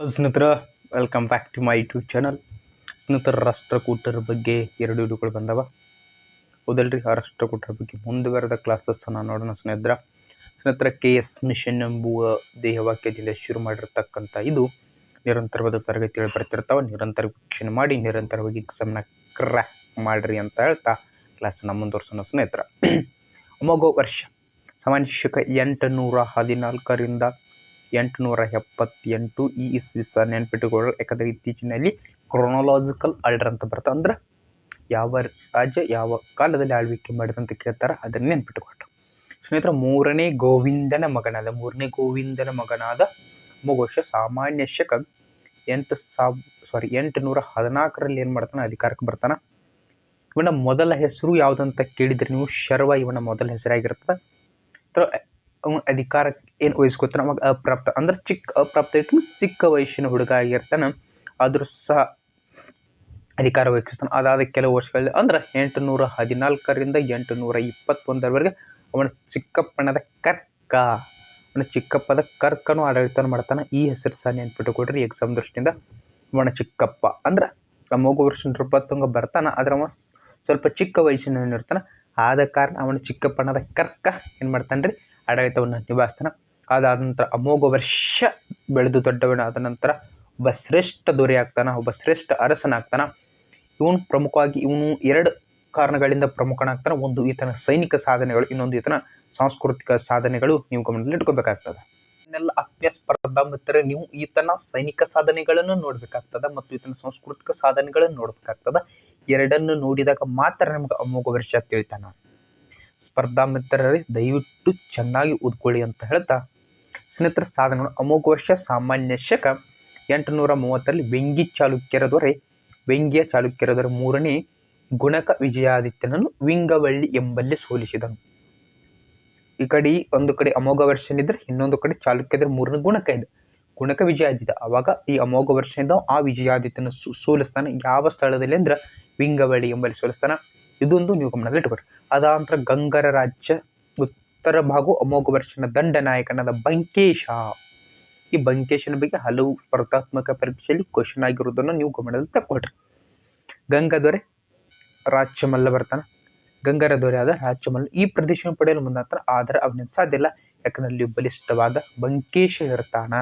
ಸ್ನೇಹಿತರ welcome back to my YouTube channel ಸ್ನೇಹಿತರ, ರಾಷ್ಟ್ರಕೂಟರ ಬಗ್ಗೆ ಎರಡು ವಿಡಿಯೋಗಳು ಬಂದವ. ಹೌದಲ್ರಿ? ಆ ರಾಷ್ಟ್ರಕೂಟರ ಬಗ್ಗೆ ಮುಂದುವರೆದ ಕ್ಲಾಸಸ್ಸನ್ನು ನೋಡೋಣ ಸ್ನೇಹಿತರ. ಸ್ನೇಹಿತರ ಕೆ ಎಸ್ ಮಿಷನ್ ಎಂಬುವ ದೇಹವಾಕ್ಯದಿಂದ ಶುರು ಮಾಡಿರ್ತಕ್ಕಂಥ ಇದು ನಿರಂತರವಾದ ತರಗತಿಗಳು ಬರ್ತಿರ್ತಾವೆ. ನಿರಂತರ ವೀಕ್ಷಣೆ ಮಾಡಿ, ನಿರಂತರವಾಗಿ ಎಕ್ಸಾಮ್ನ ಕ್ರ್ಯಾಕ್ ಮಾಡ್ರಿ ಅಂತ ಹೇಳ್ತಾ ಕ್ಲಾಸನ್ನು ಮುಂದುವರ್ಸೋಣ ಸ್ನೇಹಿತರ. ಅಮೋಘ ವರ್ಷ ಸಾಮಾನ್ಯ ಶಕ ಎಂಟುನೂರ ಹದಿನಾಲ್ಕರಿಂದ ಎಂಟುನೂರ ಎಪ್ಪತ್ತೆಂಟು ಈ ಇಸ್ವಿಸ ನೆನಪಿಟ್ಟುಕೊಳ್ಳಿ ಯಾಕಂದರೆ ಇತ್ತೀಚಿನಲ್ಲಿ ಕ್ರೋನೊಲಾಜಿಕಲ್ ಆರ್ಡರ್ ಅಂತ ಬರ್ತದೆ. ಅಂದ್ರೆ ಯಾವ ರಾಜ್ಯ, ಯಾವ ಕಾಲದಲ್ಲಿ ಆಳ್ವಿಕೆ ಮಾಡಿದೆ ಅಂತ ಕೇಳ್ತಾರೆ, ಅದನ್ನು ನೆನ್ಪಿಟ್ಟುಕೊಟ್ಟು ಸ್ನೇಹಿತರ, ಮೂರನೇ ಗೋವಿಂದನ ಮಗನಾದ, ಮೂರನೇ ಗೋವಿಂದನ ಮಗನಾದ ಅಮೋಘೋಷ ಸಾಮಾನ್ಯ ಶಕ ಎಂಟು ಸಾವ್ ಸಾರಿ ಎಂಟುನೂರ ಹದಿನಾಲ್ಕರಲ್ಲಿ ಏನು ಮಾಡ್ತಾನೆ, ಅಧಿಕಾರಕ್ಕೆ ಬರ್ತಾನೆ. ಇವನ ಮೊದಲ ಹೆಸರು ಯಾವುದಂತ ಕೇಳಿದ್ರೆ ನೀವು ಶರ್ವ ಇವನ ಮೊದಲ ಹೆಸರಾಗಿರ್ತದೆ ಅವನು ಅಧಿಕಾರಕ್ಕೆ ಏನು ವಹಿಸ್ಕೊತಾನೆ ಅವಾಗ ಅಪ್ರಾಪ್ತ, ಅಂದ್ರೆ ಚಿಕ್ಕ ಅಪ್ರಾಪ್ತ ಇಟ್ಟು ಚಿಕ್ಕ ವಯಸ್ಸಿನ ಹುಡುಗ ಆಗಿರ್ತಾನೆ, ಆದರೂ ಸಹ ಅಧಿಕಾರ ವಹಿಸ್ತಾನೆ. ಅದಾದ ಕೆಲವು ವರ್ಷಗಳಲ್ಲಿ, ಅಂದ್ರೆ ಎಂಟುನೂರ ಹದಿನಾಲ್ಕರಿಂದ ಎಂಟುನೂರ ಇಪ್ಪತ್ತೊಂದರವರೆಗೆ ಅವನ ಚಿಕ್ಕಪ್ಪಣದ ಕರ್ಕ, ಅವನ ಚಿಕ್ಕಪ್ಪದ ಕರ್ಕನು ಆಡಳಿತ ಮಾಡ್ತಾನೆ. ಈ ಹೆಸರು ಸಹ ನೆನ್ಪಿಟ್ಟುಕೊಡ್ರಿ ಎಕ್ಸಾಮ್ ದೃಷ್ಟಿಯಿಂದ. ಅವನ ಚಿಕ್ಕಪ್ಪ, ಅಂದ್ರೆ ಮಗು ವರ್ಷ ನೃಪತ್ತಂಗ ಬರ್ತಾನೆ, ಆದ್ರೆ ಅವ ಸ್ವಲ್ಪ ಚಿಕ್ಕ ವಯಸ್ಸಿನ ಇರ್ತಾನೆ ಆದ ಕಾರಣ ಅವನ ಚಿಕ್ಕಪ್ಪಣದ ಕರ್ಕ ಏನು ಮಾಡ್ತಾನೆ ರೀ ಆಡಳಿತವನ್ನು ನಿಭಾಯಿಸ್ತಾನೆ. ಅದಾದ ನಂತರ ಅಮೋಘ ವರ್ಷ ಬೆಳೆದು ದೊಡ್ಡವನಾದ ನಂತರ ಒಬ್ಬ ಶ್ರೇಷ್ಠ ದೊರೆ ಆಗ್ತಾನೆ, ಒಬ್ಬ ಶ್ರೇಷ್ಠ ಅರಸನಾಗ್ತಾನೆ. ಇವನು ಪ್ರಮುಖವಾಗಿ ಇವನು ಎರಡು ಕಾರಣಗಳಿಂದ ಪ್ರಮುಖನಾಗ್ತಾನೆ. ಒಂದು ಈತನ ಸೈನಿಕ ಸಾಧನೆಗಳು, ಇನ್ನೊಂದು ಈತನ ಸಾಂಸ್ಕೃತಿಕ ಸಾಧನೆಗಳು ನೀವು ಗಮನದಲ್ಲಿ ಇಟ್ಕೋಬೇಕಾಗ್ತದೆ. ಇನ್ನೆಲ್ಲ ಅಭ್ಯಾಸ ಸ್ಪರ್ಧಾ ನೀವು ಈತನ ಸೈನಿಕ ಸಾಧನೆಗಳನ್ನು ನೋಡ್ಬೇಕಾಗ್ತದೆ ಮತ್ತು ಈತನ ಸಾಂಸ್ಕೃತಿಕ ಸಾಧನೆಗಳನ್ನು ನೋಡ್ಬೇಕಾಗ್ತದೆ. ಎರಡನ್ನು ನೋಡಿದಾಗ ಮಾತ್ರ ನಮ್ಗೆ ಅಮೋಘ ವರ್ಷ ತಿಳಿತಾನ. ಸ್ಪರ್ಧಾ ಮಿತ್ರರೇ ದಯವಿಟ್ಟು ಚೆನ್ನಾಗಿ ಓದ್ಕೊಳ್ಳಿ ಅಂತ ಹೇಳ್ತಾ ಸ್ನೇಹಿತರ, ಸಾಧನೆಗಳು ಅಮೋಘ ವರ್ಷ ಸಾಮಾನ್ಯ ಶಕ. ಎಂಟುನೂರ ಮೂವತ್ತರಲ್ಲಿ ವೆಂಗಿ ಚಾಲುಕ್ಯರ ದೊರೆ ವ್ಯಂಗ್ಯ ಚಾಲುಕ್ಯರ ದೊರೆ ಮೂರನೇ ಗುಣಕ ವಿಜಯಾದಿತ್ಯನನ್ನು ವಿಂಗವಳ್ಳಿ ಎಂಬಲ್ಲಿ ಸೋಲಿಸಿದನು. ಈ ಕಡೆ ಒಂದು ಕಡೆ ಅಮೋಘ ವರ್ಷನಿದ್ರೆ ಇನ್ನೊಂದು ಕಡೆ ಚಾಲುಕ್ಯದ್ರ ಮೂರನೇ ಗುಣಕ ಇದೆ. ಗುಣಕ ವಿಜಯಾದಿತ್ಯ. ಅವಾಗ ಈ ಅಮೋಘ ವರ್ಷದಿಂದ ಆ ವಿಜಯಾದಿತ್ಯನ ಸೋಲಿಸ್ತಾನೆ. ಯಾವ ಸ್ಥಳದಲ್ಲಿ ಅಂದ್ರೆ ವಿಂಗವಳ್ಳಿ ಎಂಬಲ್ಲಿ ಸೋಲಿಸ್ತಾನೆ. ಇದೊಂದು ನೀವು ಗಮನದಲ್ಲಿ ಅದಾದ ನಂತರ ಗಂಗರ ರಾಜ್ಯ, ಉತ್ತರ ಭಾಗವು ಅಮೋಘ ವರ್ಷನ ದಂಡ ನಾಯಕನಾದ ಬಂಕೇಶ. ಈ ಬಂಕೇಶನ ಬಗ್ಗೆ ಹಲವು ಸ್ಪರ್ಧಾತ್ಮಕ ಪರೀಕ್ಷೆಯಲ್ಲಿ ಕ್ವಶನ್ ಆಗಿರುವುದನ್ನು ನೀವು ಗಮನದಲ್ಲಿ ತಗೊಳ್ರಿ ರಾಜ್ಯ ರಾಜ್ಯಮಲ್ಲ ಬರ್ತಾನೆ. ಗಂಗರ ದೊರೆ ಆದ ರಾಜ್ಯಮಲ್ಲ ಈ ಪ್ರದೇಶವನ್ನು ಪಡೆಯಲು ಮುಂದಾಗ್ತಾನೆ ಆದರೆ ಅವನಿಗೆ ಸಾಧ್ಯ ಇಲ್ಲ. ಯಾಕಂದ್ರೆ ಅಲ್ಲಿ ಬಲಿಷ್ಠವಾದ ಬಂಕೇಶ ಇರ್ತಾನ.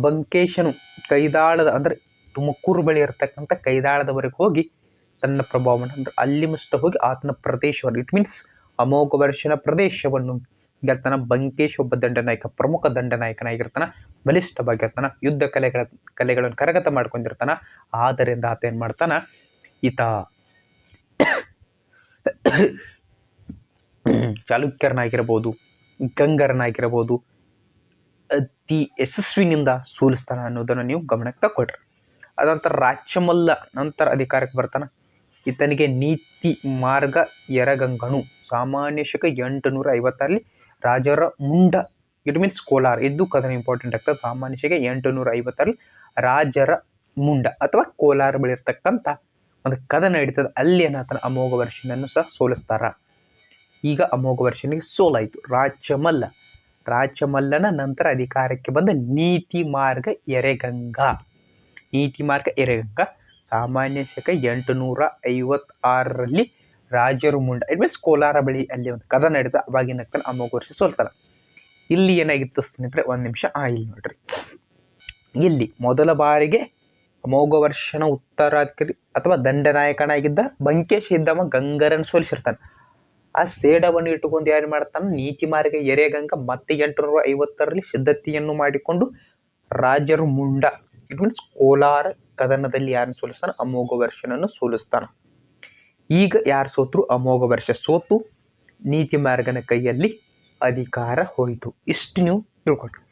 ಬಂಕೇಶನು ಕೈದಾಳದ, ಅಂದ್ರೆ ತುಮಕೂರು ಬಳಿ ಇರತಕ್ಕಂಥ ಕೈದಾಳದವರೆಗೆ ಹೋಗಿ ತನ್ನ ಪ್ರಭಾವವನ್ನು ಅಂದ್ರೆ ಅಲ್ಲಿ ಮುಸ್ತ ಹೋಗಿ ಆತನ ಪ್ರದೇಶವನ್ನು ಇಟ್ ಮೀನ್ಸ್ ಅಮೋಘ ವರ್ಷನ ಪ್ರದೇಶವನ್ನು. ಗೆಲ್ತಾನ ಬಂಕೇಶ್ ಒಬ್ಬ ದಂಡನಾಯಕ, ಪ್ರಮುಖ ದಂಡನಾಯಕನಾಗಿರ್ತಾನ, ಬಲಿಷ್ಠವಾಗಿರ್ತಾನ, ಯುದ್ಧ ಕಲೆಗಳ, ಕಲೆಗಳನ್ನು ಕರಗತ ಮಾಡ್ಕೊಂಡಿರ್ತಾನ. ಆದ್ದರಿಂದ ಆತ ಏನು ಮಾಡ್ತಾನ? ಈತ ಚಾಲುಕ್ಯರನಾಗಿರ್ಬೋದು ಗಂಗರನಾಗಿರ್ಬೋದು ಅತಿ ಯಶಸ್ವಿನಿಂದ ಸೋಲಿಸ್ತಾನ ಅನ್ನೋದನ್ನು ನೀವು ಗಮನಕ್ಕೆ ತಗೊಳ್ರಿ ಅದಂತರ ರಾಜ್ಯಮಲ್ಲ, ನಂತರ ಅಧಿಕಾರಕ್ಕೆ ಬರ್ತಾನ ಈತನಿಗೆ ನೀತಿ ಮಾರ್ಗ ಎರಗಂಗನು. ಸಾಮಾನ್ಯ ಶಕ ಎಂಟುನೂರ ಐವತ್ತರಲ್ಲಿ ರಾಜರ ಮುಂಡ ಇಟ್ ಮೀನ್ಸ್ ಕೋಲಾರ, ಇದು ಕದನ ಇಂಪಾರ್ಟೆಂಟ್ ಆಗ್ತದೆ. ಸಾಮಾನ್ಯ ಶಕ ಎಂಟುನೂರ ಐವತ್ತರಲ್ಲಿ ರಾಜರ ಮುಂಡ ಅಥವಾ ಕೋಲಾರ ಬಳಿ ಇರ್ತಕ್ಕಂಥ ಒಂದು ಕದನ ಹಿಡಿತದೆ ಅಲ್ಲಿ ಏನಾತನ ಅಮೋಘ ವರ್ಷನನ್ನು ಸಹ ಸೋಲಿಸ್ತಾರ. ಈಗ ಅಮೋಘ ವರ್ಷನಿಗೆ ಸೋಲಾಯಿತು. ರಾಜ್ಯಮಲ್ಲ ರಾಜ್ಯಮಲ್ಲನ ನಂತರ ಅಧಿಕಾರಕ್ಕೆ ಬಂದ ನೀತಿ ಮಾರ್ಗ ಎರೆಗಂಗ. ನೀತಿ ಮಾರ್ಗ ಎರೆಗಂಗ. ಸಾಮಾನ್ಯ ಶಕ ಎಂಟುನೂರ ಐವತ್ತಾರರಲ್ಲಿ ರಾಜರು ಮುಂಡ ಇಟ್ ಮೀನ್ಸ್ ಕೋಲಾರ ಬಳಿ ಅಲ್ಲಿ ಒಂದು ಕದ ನಡೆದ, ಅವಾಗಿನ ಅಮೋಘ ವರ್ಷ ಸೋಲ್ತಾರ ಇಲ್ಲಿ ಏನಾಗಿತ್ತು ಸ್ನೇಹಿತರೆ, ಒಂದು ನಿಮಿಷ, ಆ, ಇಲ್ಲಿ ನೋಡ್ರಿ. ಇಲ್ಲಿ ಮೊದಲ ಬಾರಿಗೆ ಅಮೋಘ ವರ್ಷನ ಉತ್ತರಾಧಿಕಾರಿ ಅಥವಾ ದಂಡನಾಯಕನಾಗಿದ್ದ ಬಂಕೇಶ್ ಇದ್ದವ ಗಂಗರನ್ನು ಸೋಲಿಸಿರ್ತಾನೆ. ಆ ಸೇಡವನ್ನು ಇಟ್ಟುಕೊಂಡು ಯಾರು ಮಾಡ್ತಾನೆ? ನೀತಿ ಮಾರ್ಗ ಎರೆಗಂಗ ಮತ್ತೆ ಎಂಟುನೂರ ಐವತ್ತರಲ್ಲಿ ಸಿದ್ಧತೆಯನ್ನು ಮಾಡಿಕೊಂಡು ರಾಜರು ಮುಂಡ ಇಟ್ ಮೀನ್ಸ್ ಕೋಲಾರ ಕದನದಲ್ಲಿ ಯಾರನ್ನು ಸೋಲಿಸ್ತಾನ ಅಮೋಘ ವರ್ಷನನ್ನು ಸೋಲಿಸ್ತಾನ. ಈಗ ಯಾರು ಸೋತರು? ಅಮೋಘ ವರ್ಷ ಸೋತು, ನೀತಿ ಮಾರ್ಗನ ಕೈಯಲ್ಲಿ ಅಧಿಕಾರ ಹೋಯಿತು. ಇಷ್ಟು ನೀವು ತಿಳ್ಕೊಟ್ರಿ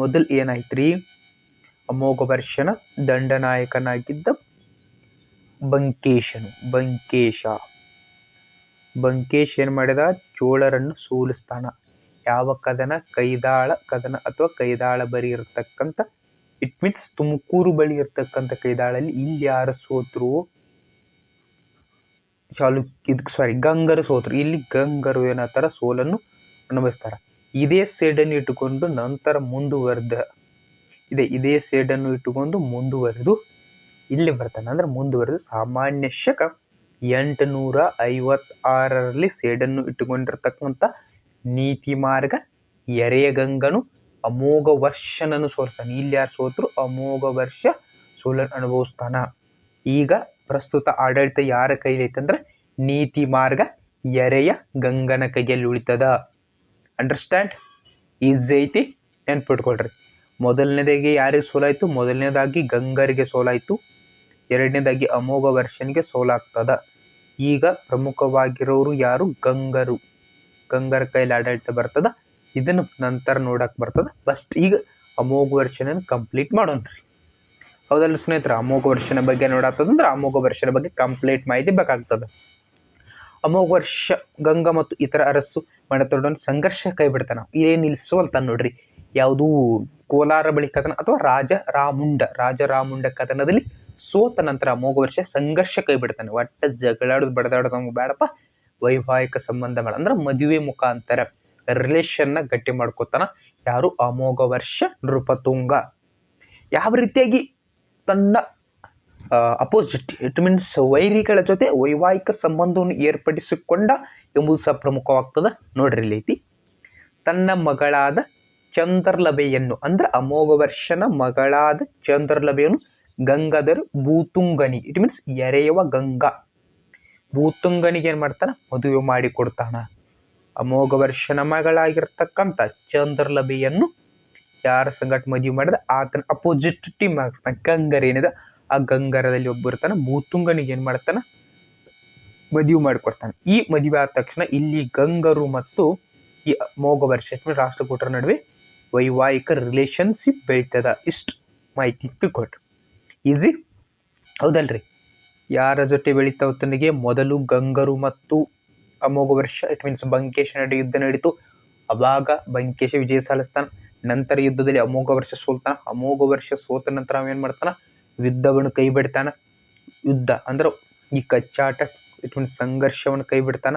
ಮೊದಲು ಏನಾಯ್ತು ರೀ ಅಮೋಘ ವರ್ಷನ ದಂಡನಾಯಕನಾಗಿದ್ದ ಬಂಕೇಶನು. ಬಂಕೇಶ. ಬಂಕೇಶ್ ಏನು ಮಾಡಿದ ಚೋಳರನ್ನು ಸೋಲಿಸ್ತಾನ. ಯಾವ ಕದನ? ಕೈದಾಳ ಕದನ ಅಥವಾ ಕೈದಾಳ ಬರಿ ಇರತಕ್ಕಂಥ ಇಟ್ ಮೀನ್ಸ್ ತುಮಕೂರು ಬಳಿ ಇರ್ತಕ್ಕಂಥ ಕೈದಾಳಲ್ಲಿ ಇಲ್ಲಿ ಯಾರು ಸೋತರು? ಶಾಲುಕ್ ಇದಕ್ಕೆ ಸಾರಿ ಗಂಗರು ಸೋತರು. ಇಲ್ಲಿ ಗಂಗರು ಏನಾಗ್ತಾರ? ಸೋಲನ್ನು ಅನುಭವಿಸ್ತಾರ. ಇದೇ ಸೇಡನ್ನು ಇಟ್ಟುಕೊಂಡು ನಂತರ ಮುಂದುವರೆದ, ಇದೆ, ಇದೇ ಸೇಡನ್ನು ಇಟ್ಟುಕೊಂಡು ಮುಂದುವರೆದು ಇಲ್ಲಿ ಬರ್ತಾನೆ. ಅಂದ್ರೆ ಮುಂದುವರೆದು ಸಾಮಾನ್ಯ ಶಕ ಎಂಟುನೂರ ಐವತ್ತಾರರಲ್ಲಿ ಸೇಡನ್ನು ಇಟ್ಟುಕೊಂಡಿರ್ತಕ್ಕಂಥ ನೀತಿ ಮಾರ್ಗ ಎರೆಯ ಗಂಗನು ಅಮೋಘ ವರ್ಷನನ್ನು ಸೋಲ್ತಾನೆ. ಇಲ್ಲಿ ಯಾರು ಸೋತರು? ಅಮೋಘ ವರ್ಷ ಸೋಲನ್ನು ಅನುಭವಿಸ್ತಾನ. ಈಗ ಪ್ರಸ್ತುತ ಆಡಳಿತ ಯಾರ ಕೈಲಿ ಐತಂದ್ರೆ ನೀತಿ ಮಾರ್ಗ ಎರೆಯ ಗಂಗನ ಕೈಯಲ್ಲಿ ಉಳಿತದ. ಅಂಡರ್ಸ್ಟ್ಯಾಂಡ್ ಈಸಿ ಐತಿ? ನೆನ್ಪಿಟ್ಕೊಳ್ರಿ. ಮೊದಲನೇದಾಗಿ ಯಾರಿಗೆ ಸೋಲಾಯ್ತು? ಮೊದಲನೇದಾಗಿ ಗಂಗರಿಗೆ ಸೋಲಾಯ್ತು. ಎರಡನೇದಾಗಿ ಅಮೋಘ ವರ್ಷನ್ಗೆ ಸೋಲಾಗ್ತದ. ಈಗ ಪ್ರಮುಖವಾಗಿರೋರು ಯಾರು? ಗಂಗರು. ಗಂಗರ ಕೈಲಿ ಆಡಳಿತ ಬರ್ತದ. ಇದನ್ನು ನಂತರ ನೋಡಕ್ಕೆ ಬರ್ತದೆ. ಫಸ್ಟ್ ಈಗ ಅಮೋಘ ವರ್ಷನ ಕಂಪ್ಲೀಟ್ ಮಾಡೋಣ ರೀ ಹೌದಲ್ಲ ಸ್ನೇಹಿತರೆ? ಅಮೋಘ ವರ್ಷನ ಬಗ್ಗೆ ನೋಡತ್ತದಂದ್ರೆ ಅಮೋಘ ವರ್ಷನ ಬಗ್ಗೆ ಕಂಪ್ಲೀಟ್ ಮಾಹಿತಿ ಬೇಕಾಗ್ತದೆ. ಅಮೋಘ ವರ್ಷ, ಗಂಗಾ ಮತ್ತು ಇತರ ಅರಸು ಮಣತೊಡನ್ ಸಂಘರ್ಷ ಕೈ ಬಿಡ್ತಾನ ಏನ್ ನೋಡ್ರಿ. ಯಾವುದು ಕೋಲಾರ ಬಳಿ ಕಥನ ಅಥವಾ ರಾಜ ರಾಮುಂಡ ರಾಜ ರಾಮುಂಡ ಕಥನದಲ್ಲಿ ಸೋತ ನಂತರ ಅಮೋಘ ವರ್ಷ ಸಂಘರ್ಷ ಕೈ ಬಿಡ್ತಾನೆ ಒಟ್ಟ ಜಗಳಾಡೋದು, ಬಡದಾಡೋದು ಬೇಡಪ್ಪ ವೈವಾಹಿಕ ಸಂಬಂಧ ಬೇಡ ಅಂದ್ರೆ ಮದುವೆ ಮುಖಾಂತರ. ರಿಲೇಷನ್ನ ಗಟ್ಟಿ ಮಾಡ್ಕೋತಾನ. ಯಾರು? ಅಮೋಘ ವರ್ಷ ನೃಪತುಂಗ. ಯಾವ ರೀತಿಯಾಗಿ ತನ್ನ ಅಪೋಸಿಟ್ ಇಟ್ ಮೀನ್ಸ್ ವೈರಿಗಳ ಜೊತೆ ವೈವಾಹಿಕ ಸಂಬಂಧವನ್ನು ಏರ್ಪಡಿಸಿಕೊಂಡ ಎಂಬುದು ಸಹ ಪ್ರಮುಖವಾಗ್ತದ. ನೋಡ್ರಿ ಐತಿ. ತನ್ನ ಮಗಳಾದ ಚಂದ್ರಲಭೆಯನ್ನು, ಅಂದ್ರೆ ಅಮೋಘ ವರ್ಷನ ಮಗಳಾದ ಚಂದ್ರಲಭೆಯನ್ನು ಗಂಗಾಧರ್ ಭೂತುಂಗನಿ ಇಟ್ ಮೀನ್ಸ್ ಎರೆಯುವ ಗಂಗಾ. ಭೂತುಂಗನಿಗೆ ಏನ್ ಮಾಡ್ತಾನ? ಮದುವೆ ಮಾಡಿ ಕೊಡ್ತಾನ ಅಮೋಘ ವರ್ಷನ ಮಗಳಾಗಿರ್ತಕ್ಕಂಥ ಚಂದ್ರಲಭೆಯನ್ನು ಯಾರ ಸಂಗಟ ಮದುವೆ ಮಾಡಿದ? ಆತನ ಅಪೋಸಿಟ್ ಟೀಮ್ ಆಗ್ತಾನೆ ಗಂಗರ್ ಏನಿದೆ? ಆ ಗಂಗರದಲ್ಲಿ ಒಬ್ಬ ಮೂತುಂಗನಿಗೆ ಏನು ಮಾಡ್ತಾನೆ? ಮದುವೆ ಮಾಡಿಕೊಡ್ತಾನೆ. ಈ ಮದುವೆ ಆದ ತಕ್ಷಣ ಇಲ್ಲಿ ಗಂಗರು ಮತ್ತು ಈ ಅಮೋಘ ವರ್ಷ ರಾಷ್ಟ್ರಕೂಟರ ನಡುವೆ ವೈವಾಹಿಕ ರಿಲೇಶನ್ಶಿಪ್ ಬೆಳೀತದ. ಇಷ್ಟು ಮಾಹಿತಿ ತಿಳ್ಕೊಟ್ರು ಈಸಿ ಹೌದಲ್ರಿ. ಯಾರ ಜೊತೆ ಬೆಳೀತಾವ ತನಗೆ ಮೊದಲು ಗಂಗರು ಮತ್ತು ಅಮೋಘ ವರ್ಷ ಇಟ್ ಮೀನ್ಸ್ ಬಂಕೇಶ ನಡೆ ಯುದ್ಧ ನಡೀತು. ಅವಾಗ ಬಂಕೇಶ ವಿಜಯ ಸಾಧಿಸ್ತಾನ ನಂತರ ಯುದ್ಧದಲ್ಲಿ ಅಮೋಘ ವರ್ಷ ಸೋಲ್ತಾನ. ಅಮೋಘ ವರ್ಷ ಸೋತ ನಂತರ ಅವೇನು ಮಾಡ್ತಾನ? ಯುದ್ಧವನ್ನು ಕೈ ಬಿಡ್ತಾನ. ಯುದ್ಧ ಅಂದ್ರೆ ಈ ಕಚ್ಚಾಟ ಇಟ್ ಮೀನ್ಸ್ ಸಂಘರ್ಷವನ್ನು ಕೈ ಬಿಡ್ತಾನ.